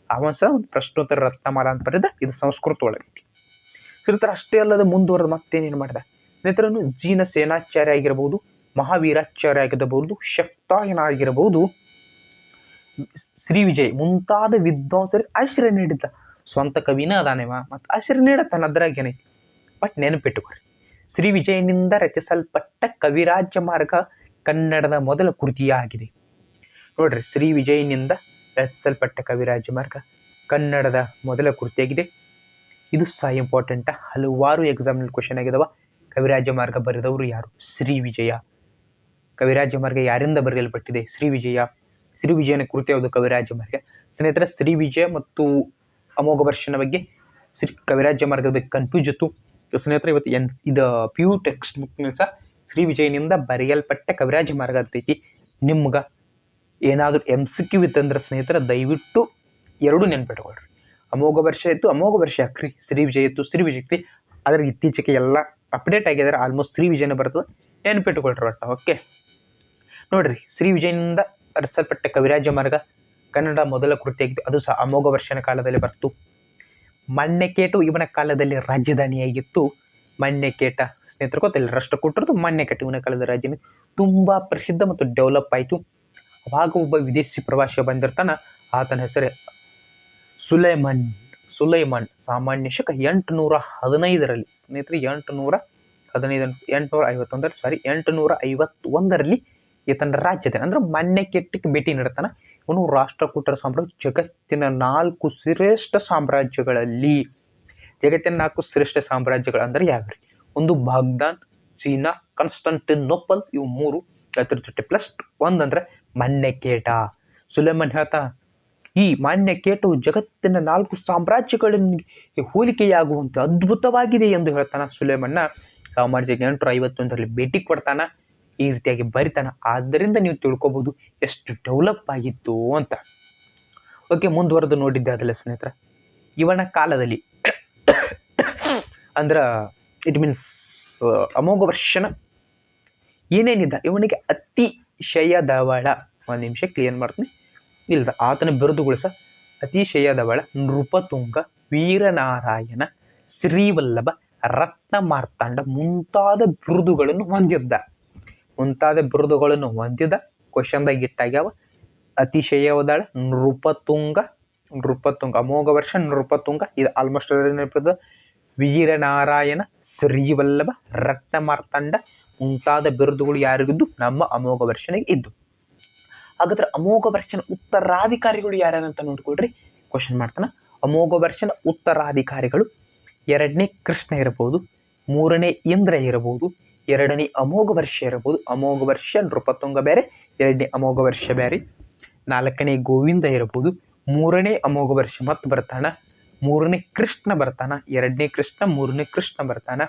ಅವನ್ ಸಹ ಒಂದು ಪ್ರಶ್ನೋತ್ತರ ರತ್ನಮಾಲ ಅಂತ ಬರೆದ ಇದು ಸಂಸ್ಕೃತ ಒಳಗೆ ಸ್ನೇಹಿತರೆ ಅಷ್ಟೇ ಅಲ್ಲದೆ ಮುಂದುವರೆದ ಮತ್ತೇನೇನು ಮಾಡಿದ? ಸ್ನೇಹಿತರನ್ನು ಜೀನ ಸೇನಾಚಾರ್ಯ ಆಗಿರಬಹುದು ಮಹಾವೀರಾಚಾರ್ಯ ಆಗಿರಬಹುದು ಶಕ್ತಾಯನ ಆಗಿರಬಹುದು ಶ್ರೀ ವಿಜಯ್ ಮುಂತಾದ ವಿದ್ವಾಂಸರಿಗೆ ಆಶ್ರಯ ನೀಡಿದ್ದ ಸ್ವಂತ ಕವಿನೇ ಅದಾನೇವ ಮತ್ತು ಆಶ್ರಯ ನೀಡತ್ತಾನ ಅದ್ರಾಗ ಏನೈತಿ? ಬಟ್ ನೆನಪಿಟ್ಟುಕೊಳ್ಳಿ ಶ್ರೀ ವಿಜಯನಿಂದ ರಚಿಸಲ್ಪಟ್ಟ ಕವಿರಾಜ್ಯ ಮಾರ್ಗ ಕನ್ನಡದ ಮೊದಲ ಕೃತಿಯಾಗಿದೆ. ನೋಡ್ರಿ, ಶ್ರೀ ವಿಜಯನಿಂದ ರಚಿಸಲ್ಪಟ್ಟ ಕವಿರಾಜ್ಯ ಮಾರ್ಗ ಕನ್ನಡದ ಮೊದಲ ಕೃತಿಯಾಗಿದೆ. ಇದು ಸಹ ಇಂಪಾರ್ಟೆಂಟ್, ಹಲವಾರು ಎಕ್ಸಾಮ್ನಲ್ಲಿ ಕ್ವಶನ್ ಆಗಿದಾವ. ಕವಿರಾಜ್ಯ ಮಾರ್ಗ ಬರೆದವರು ಯಾರು? ಶ್ರೀ ವಿಜಯ. ಕವಿರಾಜ್ಯ ಮಾರ್ಗ ಯಾರಿಂದ ಬರೆಯಲ್ಪಟ್ಟಿದೆ? ಶ್ರೀ ವಿಜಯ. ಶ್ರೀ ವಿಜಯನ ಕೃತಿ ಯಾವುದು? ಕವಿರಾಜ್ಯ ಮಾರ್ಗ. ಸ್ನೇಹಿತರೆ, ಶ್ರೀ ವಿಜಯ ಮತ್ತು ಅಮೋಘ ವರ್ಷನ ಬಗ್ಗೆ ಶ್ರೀ ಕವಿರಾಜ್ಯ ಮಾರ್ಗದ ಬಗ್ಗೆ ಕನ್ಫ್ಯೂಸ್ ಇತ್ತು. ಸ್ನೇಹಿತರೆ, ಇವತ್ತು ಎನ್ ಇದು ಪಿ ಯು ಟೆಕ್ಸ್ಟ್ ಬುಕ್ನ ಸಹ ಶ್ರೀ ವಿಜಯನಿಂದ ಬರೆಯಲ್ಪಟ್ಟ ಕವಿರಾಜ ಮಾರ್ಗ ಆಗ್ತೈತಿ ನಿಮ್ಗೆ ಏನಾದರೂ ಎಂ ಸಿ ಕ್ಯೂ ಇತ್ತಂದ್ರೆ ಸ್ನೇಹಿತರೆ, ದಯವಿಟ್ಟು ಎರಡು ನೆನ್ಪಿಟ್ಕೊಳ್ರಿ. ಅಮೋಘ ವರ್ಷ ಇತ್ತು, ಅಮೋಘ ವರ್ಷ ಹಾಕ್ರಿ ಶ್ರೀ ವಿಜಯ ಇತ್ತು, ಶ್ರೀ ವಿಜಯಕ್ಕೆ ಅದ್ರ ಇತ್ತೀಚೆಗೆ ಎಲ್ಲ ಅಪ್ಡೇಟ್ ಆಗಿದ್ದಾರೆ ಆಲ್ಮೋಸ್ಟ್ ಶ್ರೀ ವಿಜಯನ ಬರ್ತದೆ ನೆನ್ಪಿಟ್ಕೊಳ್ರಿ ಒಟ್ಟ ಓಕೆ ನೋಡ್ರಿ, ಶ್ರೀ ವಿಜಯನಿಂದ ರಚಿಸಲ್ಪಟ್ಟ ಕವಿರಾಜ ಮಾರ್ಗ ಕನ್ನಡ ಮೊದಲ ಕೃತಿಯಾಗಿತ್ತು ಅದು ಸಹ ಅಮೋಘ ವರ್ಷನ ಕಾಲದಲ್ಲಿ ಬರ್ತು. ಮಣ್ಣೆಕೇಟು ಇವನ ಕಾಲದಲ್ಲಿ ರಾಜಧಾನಿಯಾಗಿತ್ತು. ಮಣ್ಣೆಕೇಟ ಸ್ನೇಹಿತರು ಗೊತ್ತಿಲ್ಲ ರಾಷ್ಟ್ರಕೂಟರದು ಮಣ್ಣೆಕೇಟು. ಇವನ ಕಾಲದ ರಾಜಧಾನಿ ತುಂಬ ಪ್ರಸಿದ್ಧ ಮತ್ತು ಡೆವಲಪ್ ಆಯಿತು. ಅವಾಗ ಒಬ್ಬ ವಿದೇಶಿ ಪ್ರವಾಸಿ ಬಂದಿರ್ತಾನ, ಆತನ ಹೆಸರೇ ಸುಲೈಮನ್. ಸುಲೈಮನ್ ಸಾಮಾನ್ಯ ಶಕ ಎಂಟುನೂರ ಹದಿನೈದರಲ್ಲಿ, ಸ್ನೇಹಿತರೆ ಎಂಟುನೂರ ಹದಿನೈದು, ಎಂಟುನೂರ ಐವತ್ತೊಂದರಲ್ಲಿ ಸಾರಿ ಎಂಟುನೂರ ಐವತ್ತೊಂದರಲ್ಲಿ ಈತನ ರಾಜ್ಯದ ಅಂದ್ರೆ ಮನ್ನೆ ಭೇಟಿ ನೀಡ್ತಾನ. ಇವನು ರಾಷ್ಟ್ರಕೂಟರ ಸಾಮ್ರಾಜ್ಯ, ಜಗತ್ತಿನ ನಾಲ್ಕು ಶ್ರೇಷ್ಠ ಸಾಮ್ರಾಜ್ಯಗಳಲ್ಲಿ ಜಗತ್ತಿನ ನಾಲ್ಕು ಶ್ರೇಷ್ಠ ಸಾಮ್ರಾಜ್ಯಗಳು ಅಂದ್ರೆ ಯಾವ್ರಿ ಒಂದು ಬಾಗ್ದಾನ್, ಚೀನಾ, ಕಾನ್ಸ್ಟಂಟಿನೋಪಲ್ ಇವು ಮೂರು ಅದ್ರ ಜೊತೆ ಪ್ಲಸ್ ಒಂದಂದ್ರೆ ಮನ್ನೆಕೇಟ ಸುಲೇಮನ್ ಹೇಳ್ತಾ, ಈ ಮಾನ್ಯಕೇಟವು ಜಗತ್ತಿನ ನಾಲ್ಕು ಸಾಮ್ರಾಜ್ಯಗಳಿಗೆ ಹೋಲಿಕೆಯಾಗುವಂತೆ ಅದ್ಭುತವಾಗಿದೆ ಎಂದು ಹೇಳ್ತಾನೆ ಸುಲೇಮನ್ನ ಸಾಮ್ರಾಜ್ಯಕ್ಕೆ ಎಂಟು ಐವತ್ತೊಂದರಲ್ಲಿ ಭೇಟಿ ಕೊಡ್ತಾನ. ಈ ರೀತಿಯಾಗಿ ಬರಿತಾನ. ಆದ್ದರಿಂದ ನೀವು ತಿಳ್ಕೊಬೋದು ಎಷ್ಟು ಡೆವಲಪ್ ಆಗಿತ್ತು ಅಂತ. ಓಕೆ ಮುಂದುವರೆದು ನೋಡಿದ್ದೆ ಅದಲ್ಲ ಸ್ನೇಹಿತರ. ಇವನ ಕಾಲದಲ್ಲಿ ಅಂದ್ರ ಇಟ್ ಮೀನ್ಸ್ ಅಮೋಘ ವರ್ಷನ ಏನೇನಿದ್ದ ಇವನಿಗೆ ಅತಿಶಯದವಳ ಒಂದು ನಿಮಿಷ ಕ್ಲಿಯರ್ ಮಾಡ್ತೀನಿ. ಇಲ್ಲದ ಆತನ ಬಿರುದುಗಳು ಸಹ ಅತಿಶಯದವಳ ನೃಪತುಂಗ, ವೀರನಾರಾಯಣ, ಶ್ರೀವಲ್ಲಭ ರತ್ನ ಮಾರ್ತಾಂಡ ಮುಂತಾದ ಬಿರುದುಗಳನ್ನು ಹೊಂದಿದ್ದ. ಮುಂತಾದ ಬಿರುದುಗಳನ್ನು ಹೊಂದಿದ ಕ್ವಶನ್ದಾಗ ಇಟ್ಟಾಗ್ಯಾವ. ಅತಿಶಯವಾದಾಳ ನೃಪತುಂಗ ನೃಪತುಂಗ, ಅಮೋಘ ವರ್ಷ, ನೃಪತುಂಗ, ಇದು ಆಲ್ಮೋಸ್ಟ್ ನೆನಪಿದ ವೀರನಾರಾಯಣ, ಶ್ರೀವಲ್ಲಭ ರತ್ನ ಮಾರ್ತಂಡ ಮುಂತಾದ ಬಿರುದುಗಳು ಯಾರಿಗಿದ್ದು? ನಮ್ಮ ಅಮೋಘ ವರ್ಷನಿಗೆ ಇದ್ದು. ಹಾಗಾದ್ರೆ ಅಮೋಘ ವರ್ಷನ ಉತ್ತರಾಧಿಕಾರಿಗಳು ಯಾರ್ಯಾರಂತ ನೋಡ್ಕೊಳ್ರಿ. ಕ್ವಶನ್ ಮಾಡ್ತಾನ. ಅಮೋಘ ವರ್ಷನ ಉತ್ತರಾಧಿಕಾರಿಗಳು ಎರಡನೇ ಕೃಷ್ಣ ಇರಬಹುದು ಮೂರನೇ ಇಂದ್ರ ಇರಬಹುದು ಎರಡನೇ ಅಮೋಘ ವರ್ಷ ಇರಬಹುದು. ಅಮೋಘ ವರ್ಷ ನೃಪತುಂಗ ಬೇರೆ ಎರಡನೇ ಅಮೋಘ ವರ್ಷ ಬೇರೆ ನಾಲ್ಕನೇ ಗೋವಿಂದ ಇರಬಹುದು. ಮೂರನೇ ಅಮೋಘ ವರ್ಷ ಮತ್ತೆ ಬರ್ತಾನ. ಮೂರನೇ ಕೃಷ್ಣ ಬರ್ತಾನ. ಎರಡನೇ ಕೃಷ್ಣ, ಮೂರನೇ ಕೃಷ್ಣ ಬರ್ತಾನ.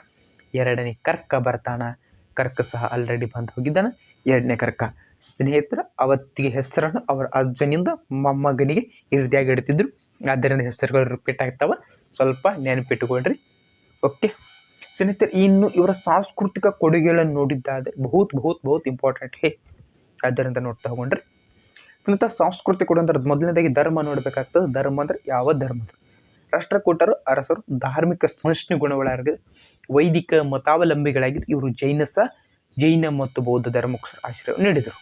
ಎರಡನೇ ಕರ್ಕ ಬರ್ತಾನ. ಕರ್ಕ ಸಹ ಆಲ್ರೆಡಿ ಬಂದು ಹೋಗಿದ್ದಾನ. ಎರಡನೇ ಕರ್ಕ ಸ್ನೇಹಿತರ ಅವತ್ತಿಗೆ ಹೆಸರನ್ನು ಅವರ ಅಜ್ಜನಿಂದ ಮೊಮ್ಮಗನಿಗೆ ಈ ಇಡ್ತಿದ್ರು. ಆದ್ದರಿಂದ ಹೆಸರುಗಳು ರಿಪೀಟ್ ಆಗ್ತಾವ. ಸ್ವಲ್ಪ ನೆನಪಿಟ್ಟುಕೊಳ್ರಿ ಓಕೆ ಸ್ನೇಹಿತರೆ, ಇನ್ನು ಇವರ ಸಾಂಸ್ಕೃತಿಕ ಕೊಡುಗೆಗಳನ್ನು ನೋಡಿದ್ದಾದ್ರೆ ಬಹುತ್ ಬಹುತ್ ಬಹುತ್ ಇಂಪಾರ್ಟೆಂಟ್ ಹೇ ಆದ್ದರಿಂದ ನೋಡ್ತಾ ಹೋಗ್ರಿ ಸ್ನೇಹಿತ ಸಾಂಸ್ಕೃತಿಕ ಕೊಡು ಅಂದ್ರೆ ಮೊದಲನೇದಾಗಿ ಧರ್ಮ ನೋಡಬೇಕಾಗ್ತದೆ. ಧರ್ಮ ಅಂದ್ರೆ ಯಾವ ಧರ್ಮ? ರಾಷ್ಟ್ರಕೂಟರು, ಅರಸರು, ಧಾರ್ಮಿಕ ಸಹಿಷ್ಣು ಗುಣಗಳಾಗಿದೆ ವೈದಿಕ ಮತಾವಲಂಬಿಗಳಾಗಿದ್ದು ಇವರು ಜೈನಸ ಜೈನ ಮತ್ತು ಬೌದ್ಧ ಧರ್ಮಕ್ಕೆ ಆಶ್ರಯ ನೀಡಿದರು.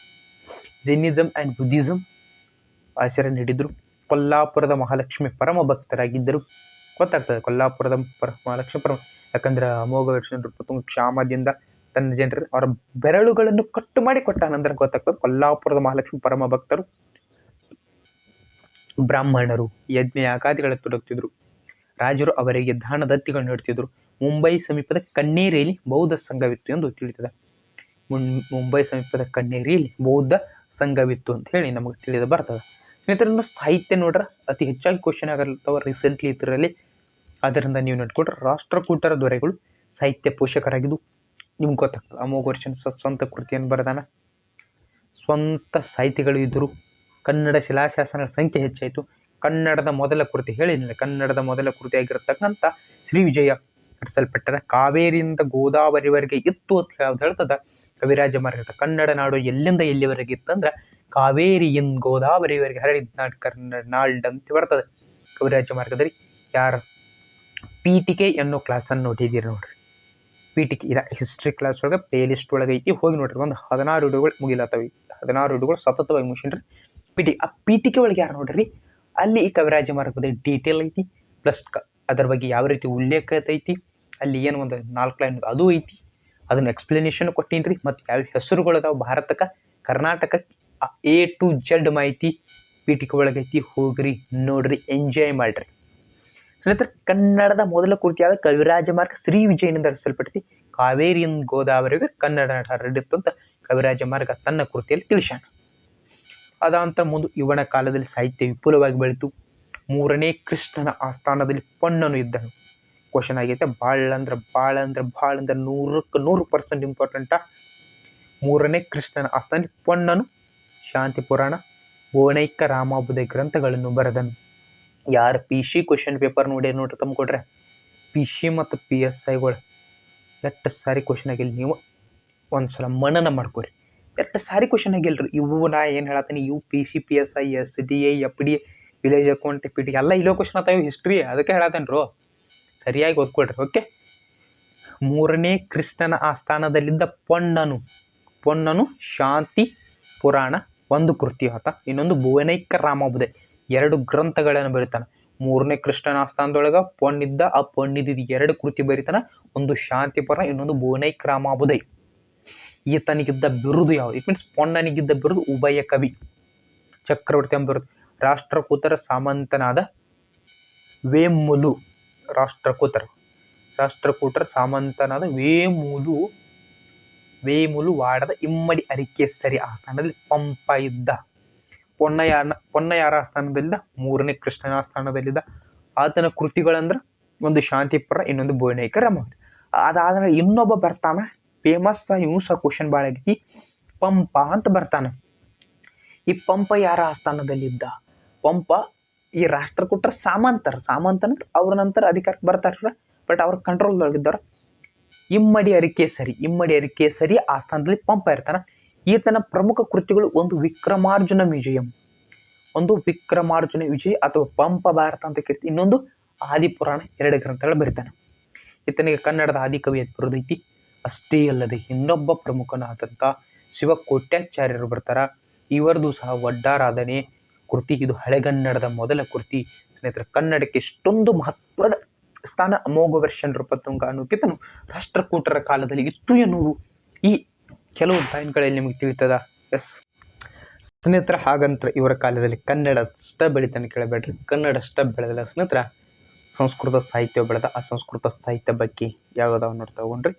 ಜೈನಿಸಮ್ ಆ್ಯಂಡ್ ಬುದ್ಧಿಸಮ್ ಆಶ್ರಯ ನೀಡಿದರು. ಕೊಲ್ಲಾಪುರದ ಮಹಾಲಕ್ಷ್ಮಿ ಪರಮ ಭಕ್ತರಾಗಿದ್ದರು ಗೊತ್ತಾಗ್ತದೆ, ಕೊಲ್ಲಾಪುರದ ಪರ ಮಹಾಲಕ್ಷ್ಮಿ ಪರಮ ಯಾಕಂದ್ರೆ ಅಮೋಘ ನೃಪತುಂಗ ಕ್ಷಾಮದಿಂದ ತನ್ನ ಜನರು ಅವರ ಬೆರಳುಗಳನ್ನು ಕಟ್ಟು ಮಾಡಿ ಕೊಟ್ಟ ನಂತರ ಗೊತ್ತಾಗ್ತದೆ ಕೊಲ್ಲಾಪುರದ ಮಹಾಲಕ್ಷ್ಮಿ ಪರಮ ಭಕ್ತರು ಬ್ರಾಹ್ಮಣರು, ಯಜ್ಞ ಯಾಗಾದಿಗಳ ತೊಡಗ್ತಿದ್ರು. ರಾಜರು ಅವರಿಗೆ ದಾನ ದತ್ತಿಗಳು ನೀಡ್ತಿದ್ರು. ಮುಂಬೈ ಸಮೀಪದ ಕಣ್ಣೇರಿಯಲ್ಲಿ ಬೌದ್ಧ ಸಂಘವಿತ್ತು ಎಂದು ತಿಳಿತದ ಮುಂಬೈ ಸಮೀಪದ ಕಣ್ಣೇರಿಯಲ್ಲಿ ಬೌದ್ಧ ಸಂಘವಿತ್ತು ಅಂತ ಹೇಳಿ ನಮಗೆ ತಿಳಿದು ಬರ್ತದೆ. ಸ್ನೇಹಿತರನ್ನು ಸಾಹಿತ್ಯ ನೋಡ್ರೆ ಅತಿ ಹೆಚ್ಚಾಗಿ ಕ್ವಶನ್ ಆಗಲ್ತವ ರೀಸೆಂಟ್ಲಿ ಇದರಲ್ಲಿ ಅದರಿಂದ ನೀವು ನೋಡ್ಕೊಟ್ರೆ ರಾಷ್ಟ್ರಕೂಟರ ದೊರೆಗಳು ಸಾಹಿತ್ಯ ಪೋಷಕರಾಗಿದ್ದು. ನಿಮ್ಗೆ ಗೊತ್ತಾಗ್ತದೆ, ಅಮೋಘ ವರ್ಷನ್ ಸ- ಸ್ವಂತ ಕೃತಿಯನ್ನು ಬರೆದಾನ. ಸ್ವಂತ ಸಾಹಿತಿಗಳು ಇದ್ದರು. ಕನ್ನಡ ಶಿಲಾಶಾಸನಗಳ ಸಂಖ್ಯೆ ಹೆಚ್ಚಾಯಿತು. ಕನ್ನಡದ ಮೊದಲ ಕೃತಿ ಹೇಳಿದ್ರೆ ಕನ್ನಡದ ಮೊದಲ ಕೃತಿಯಾಗಿರತಕ್ಕಂಥ ಶ್ರೀ ವಿಜಯ ನಡೆಸಲ್ಪಟ್ಟನ ಕಾವೇರಿಯಿಂದ ಗೋದಾವರಿವರೆಗೆ ಇತ್ತು ಅಂತ ಯಾವ್ದು ಹೇಳ್ತದ? ಕವಿರಾಜ ಮಾರ್ಗ ಕನ್ನಡ ನಾಡು ಎಲ್ಲಿಂದ ಎಲ್ಲಿವರೆಗೆ ಇತ್ತಂದ್ರೆ ಕಾವೇರಿಯಿಂದ ಗೋದಾವರಿವರೆಗೆ ಹರಡಿದ ನಾಡ್ ಕನ್ನಡ ನಾಡ್ ಅಂತ ಬರ್ತದೆ. ಕವಿರಾಜ ಮಾರ್ಗದಲ್ಲಿ ಯಾರ ಪೀಠಿಕೆ ಅನ್ನೋ ಕ್ಲಾಸನ್ನು ನೋಡಿದ್ದೀರಿ ನೋಡ್ರಿ. ಪೀಠಿಕೆ ಇದ ಹಿಸ್ಟ್ರಿ ಕ್ಲಾಸ್ ಒಳಗೆ ಪ್ಲೇ ಲಿಸ್ಟ್ ಒಳಗೆ ಐತಿ, ಹೋಗಿ ನೋಡ್ರಿ ಒಂದು ಹದಿನಾರು ವಿಡಿಯೋಗಳು ಮುಗಿಲತ್ತವೆ. ಹದಿನಾರು ವಿಡಿಯೋಗಳು ಸತತವಾಗಿ ಮುಗಿಸಿನ್ರಿ. ಪೀಠಿ, ಆ ಪೀಠಿಕೆ ಒಳಗೆ ಯಾರು ನೋಡ್ರಿ? ಅಲ್ಲಿ ಈ ಕವಿರಾಜ ಮಾರ್ಗದ ಡೀಟೇಲ್ ಐತಿ ಪ್ಲಸ್ ಕ ಅದರ ಬಗ್ಗೆ ಯಾವ ರೀತಿ ಉಲ್ಲೇಖ ಐತಿ, ಅಲ್ಲಿ ಏನು ಒಂದು ನಾಲ್ಕು ಲೈನ್ ಅದು ಐತಿ, ಅದನ್ನ ಎಕ್ಸ್ಪ್ಲನೇಷನ್ ಕೊಟ್ಟೀನಿ ರೀ ಮತ್ತು ಯಾವ ಹೆಸರುಗಳು ಅದಾವ ಭಾರತಕ್ಕೆ, ಕರ್ನಾಟಕ ಎ ಟು ಜೆಡ್ ಮಾಹಿತಿ ಪೀಠಿಕೆ ಒಳಗೆ ಐತಿ, ಹೋಗ್ರಿ, ನೋಡ್ರಿ ಎಂಜಾಯ್ ಮಾಡ್ರಿ. ಸ್ನೇಹಿತರೆ, ಕನ್ನಡದ ಮೊದಲ ಕೃತಿಯಾದ ಕವಿರಾಜ ಮಾರ್ಗ ಶ್ರೀ ವಿಜಯನಿಂದ ರಚಿಸಲ್ಪಟ್ಟಿ ಕಾವೇರಿಯಿಂದ ಗೋದಾವರಿಗೆ ಕನ್ನಡ ನಟ ಹರಡಿತ್ತು ಅಂತ ಕವಿರಾಜ ಮಾರ್ಗ ತನ್ನ ಕೃತಿಯಲ್ಲಿ ತಿಳಿಸ್ಯಾನ. ಅದಾಂತ ಮುಂದೆ ಇವನ ಕಾಲದಲ್ಲಿ ಸಾಹಿತ್ಯ ವಿಪುಲವಾಗಿ ಬೆಳೀತು. ಮೂರನೇ ಕೃಷ್ಣನ ಆಸ್ಥಾನದಲ್ಲಿ ಪೊನ್ನನು ಇದ್ದನು. ಕ್ವಶನ್ ಆಗೈತೆ ಭಾಳ ಅಂದ್ರೆ ಭಾಳ ಅಂದ್ರೆ ಭಾಳ ಅಂದ್ರೆ ನೂರಕ್ಕೆ ನೂರು ಪರ್ಸೆಂಟ್ ಇಂಪಾರ್ಟೆಂಟ ಮೂರನೇ ಕೃಷ್ಣನ ಆಸ್ಥಾನದಲ್ಲಿ ಪೊನ್ನನು, ಶಾಂತಿ ಪುರಾಣ ಓಣೈಕ ರಾಮಾಬುದ ಗ್ರಂಥಗಳನ್ನು ಬರೆದನು. ಯಾರು ಪಿ ಸಿ ಕ್ವಶನ್ ಪೇಪರ್ ನೋಡಿ ನೋಡ್ರಿ ತಮ್ಮ ಕೊಡ್ರೆ. ಪಿ ಸಿ ಮತ್ತು ಪಿ ಎಸ್ ಐಗಳು ಎಷ್ಟು ಸಾರಿ ಕ್ವಶನ್ ಆಗಿಲ್ಲ ನೀವು? ಒಂದ್ಸಲ ಮನನ ಮಾಡ್ಕೊರಿ. ಎಷ್ಟು ಸಾರಿ ಕ್ವಶನ್ ರೀ ಇವು ನಾ ಏನು ಹೇಳತ್ತೀನಿ ಇವು P C P S I S D A F D village account P D ಎಲ್ಲ ಇಲ್ಲೋ ಕ್ವಶನ್ ಆತಾವೆ ಹಿಸ್ಟ್ರಿ ಅದಕ್ಕೆ ಹೇಳತ್ತೇನೆ ರೋ ಸರಿಯಾಗಿ ಓದ್ಕೊಳ್ರಿ ಓಕೆ ಮೂರನೇ ಕೃಷ್ಣನ ಆಸ್ಥಾನದಲ್ಲಿದ್ದ ಪೊನ್ನನು. ಪೊನ್ನನು ಶಾಂತಿ ಪುರಾಣ ಒಂದು ಕೃತಿ ಆತ. ಇನ್ನೊಂದು ಭುವನೈಕ ರಾಮಾಬುದೆ. ಎರಡು ಗ್ರಂಥಗಳನ್ನು ಬರೀತಾನೆ. ಮೂರನೇ ಕೃಷ್ಣನ ಆಸ್ಥಾನದೊಳಗೆ ಪೊನ್ನಿದ್ದ, ಆ ಪೊಣ್ಣಿದ್ದ ಎರಡು ಕೃತಿ ಬರೀತಾನ. ಒಂದು ಶಾಂತಿಪರ ಇನ್ನೊಂದು ಭುವನೈಕ ಕ್ರಾಮಾಬುದೈ ಈತನಿಗಿದ್ದ ಬಿರುದು ಯಾವುದು? ಇಟ್ ಮೀನ್ಸ್ ಪೊಣ್ಣನಿಗಿದ್ದ ಬಿರುದು ಉಭಯ ಕವಿ. ಚಕ್ರವರ್ತಿ ಎಂಬ ರಾಷ್ಟ್ರಕೂತರ ಸಾಮಂತನಾದ ವೇಮುಲು. ರಾಷ್ಟ್ರಕೂತರ. ರಾಷ್ಟ್ರಕೂಟರ ಸಾಮಂತನಾದ ವೇಮುಲು. ವೇಮುಲು ವಾಡದ ಇಮ್ಮಡಿ ಅರಿಕೆ ಸರಿ ಆಸ್ಥಾನದಲ್ಲಿ ಪಂಪ ಇದ್ದ. ಪೊನ್ನಯಾನ ಪೊನ್ನಯಾರ ಆಸ್ಥಾನದಲ್ಲಿದ್ದ? ಮೂರನೇ ಕೃಷ್ಣನ ಆಸ್ಥಾನದಲ್ಲಿದ್ದ. ಆತನ ಕೃತಿಗಳಂದ್ರೆ ಒಂದು ಶಾಂತಿಪುರ, ಇನ್ನೊಂದು ಭುವನೈಕ ರಮಾವತಿ. ಅದಾದ್ರೆ ಇನ್ನೊಬ್ಬ ಬರ್ತಾನ ಫೇಮಸ್ ಇವ್ನು ಸಹ ಕ್ವಶನ್ ಭಾಳ ಆಗೈತಿ. ಪಂಪ ಅಂತ ಬರ್ತಾನೆ. ಈ ಪಂಪ ಯಾರ ಆಸ್ಥಾನದಲ್ಲಿದ್ದ? ಪಂಪ ಈ ರಾಷ್ಟ್ರಕೂಟರ ಸಾಮಂತರ. ಸಾಮಂತ ಅಂದ್ರೆ ಅವ್ರ ನಂತರ ಅಧಿಕಾರಕ್ಕೆ ಬರ್ತಾರ ಬಟ್ ಅವ್ರ ಇದ್ದಾರ ಇಮ್ಮಡಿ ಅರಿಕೆ ಸರಿ ಇಮ್ಮಡಿ ಅರಿಕೇಸರಿ ಸ್ಥಾನದಲ್ಲಿ ಪಂಪ ಇರ್ತಾನ. ಈತನ ಪ್ರಮುಖ ಕೃತಿಗಳು ಒಂದು ವಿಕ್ರಮಾರ್ಜುನ ವಿಜಯಂ ಒಂದು ವಿಕ್ರಮಾರ್ಜುನ ವಿಜಯ ಅಥವಾ ಪಂಪ ಭಾರತ ಅಂತ ಕರಿತೀವಿ. ಇನ್ನೊಂದು ಆದಿಪುರಾಣ ಎರಡು ಗ್ರಂಥಗಳು ಬರೀತಾನೆ. ಈತನಿಗೆ ಕನ್ನಡದ ಆದಿಕವಿ ಅಂತ ಬರೋದೈತಿ. ಅಷ್ಟೇ ಅಲ್ಲದೆ ಇನ್ನೊಬ್ಬ ಪ್ರಮುಖನಾದಂಥ ಶಿವಕೋಟ್ಯಾಚಾರ್ಯರು ಬರ್ತಾರ. ಇವರದು ಸಹ ಒಡ್ಡಾರಾಧನೆ ಕೃತಿ. ಇದು ಹಳೆಗನ್ನಡದ ಮೊದಲ ಕೃತಿ. ಸ್ನೇಹಿತರೆ, ಕನ್ನಡಕ್ಕೆ ಇಷ್ಟೊಂದು ಮಹತ್ವದ ಸ್ಥಾನ ಅಮೋಘ ವರ್ಷನ್ ರೂಪತುಂಗ ಅನ್ನೋಕ್ಕಿಂತನೂ ರಾಷ್ಟ್ರಕೂಟರ ಕಾಲದಲ್ಲಿ ಇತ್ತು ಎನ್ನುವುದು ಈ ಕೆಲವು ಪಾಯಿಂಟ್ಗಳಲ್ಲಿ ನಿಮಗೆ ತಿಳಿತದ? ಎಸ್. ಸ್ನೇಹಿತರ ಹಾಗಂತ ಇವರ ಕಾಲದಲ್ಲಿ ಕನ್ನಡ ಅಷ್ಟ ಬೆಳಿತಾನೆ ಕೇಳಬೇಡ್ರಿ. ಕನ್ನಡ ಅಷ್ಟ ಬೆಳೆದಿಲ್ಲ ಸ್ನೇಹಿತರ. ಸಂಸ್ಕೃತ ಸಾಹಿತ್ಯ ಬೆಳೆದ ಆ ಸಂಸ್ಕೃತ ಸಾಹಿತ್ಯ ಬಗ್ಗೆ ಯಾವ್ದಾವ ನೋಡ್ತಾ ತಗೊಂಡ್ರಿ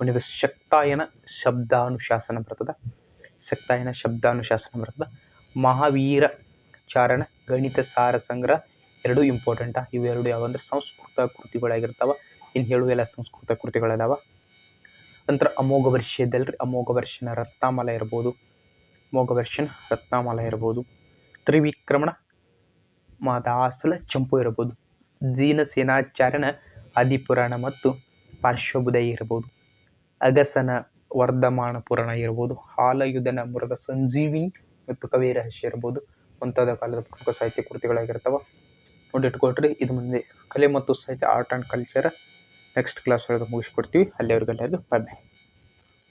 ಒಂದು ಶಕ್ತಾಯನ ಶಬ್ದಾನುಶಾಸನ ಬರ್ತದ. ಶಕ್ತಾಯನ ಶಬ್ದಾನುಶಾಸನ ಬರ್ತದ. ಮಹಾವೀರ ಚಾರಣ, ಗಣಿತ ಸಾರ ಸಂಗ್ರಹ ಎರಡು ಇಂಪಾರ್ಟೆಂಟ್ ಇವೆರಡು ಯಾವಂದ್ರೆ ಸಂಸ್ಕೃತ ಕೃತಿಗಳಾಗಿರ್ತಾವ. ಇನ್ನು ಹೇಳುವೆಲ್ಲ ಸಂಸ್ಕೃತ ಕೃತಿಗಳದಾವ. ನಂತರ ಅಮೋಘ ವರ್ಷದಲ್ಲಿ ಅಮೋಘ ವರ್ಷನ ರತ್ನಾಮಲ ಇರ್ಬೋದು. ಅಮೋಘ ವರ್ಷನ ರತ್ನಾಮಲ ಇರ್ಬೋದು. ತ್ರಿವಿಕ್ರಮಣ ಮಾದಾಸಲ ಚಂಪು ಇರ್ಬೋದು. ಜೀನ ಸೇನಾಚಾರ್ಯನ ಆದಿಪುರಾಣ ಮತ್ತು ಪಾರ್ಶ್ವಬುದಯ ಇರ್ಬೋದು. ಅಗಸನ ವರ್ಧಮಾನ ಪುರಾಣ ಇರ್ಬೋದು. ಹಾಲಯುಧನ ಮುರದ ಸಂಜೀವಿನಿ ಮತ್ತು ಕವಿ ರಹಸ್ಯ ಇರ್ಬೋದು. ಮುಂತಾದ ಕಾಲದ ಪ್ರಮುಖ ಸಾಹಿತ್ಯ ಕೃತಿಗಳಾಗಿರ್ತಾವ. ನೋಡಿಟ್ಕೊಳ್ರಿ, ಇದು ಮುಂದೆ ಕಲೆ ಮತ್ತು ಸಾಹಿತ್ಯ art and culture next class ಒಳಗೆ ಮುಗಿಸ್ಕೊಡ್ತೀವಿ. ಅಲ್ಲಿವರೆಗೆಲ್ಲರಿಗೂ ಬಾಯ್ ಬಾಯ್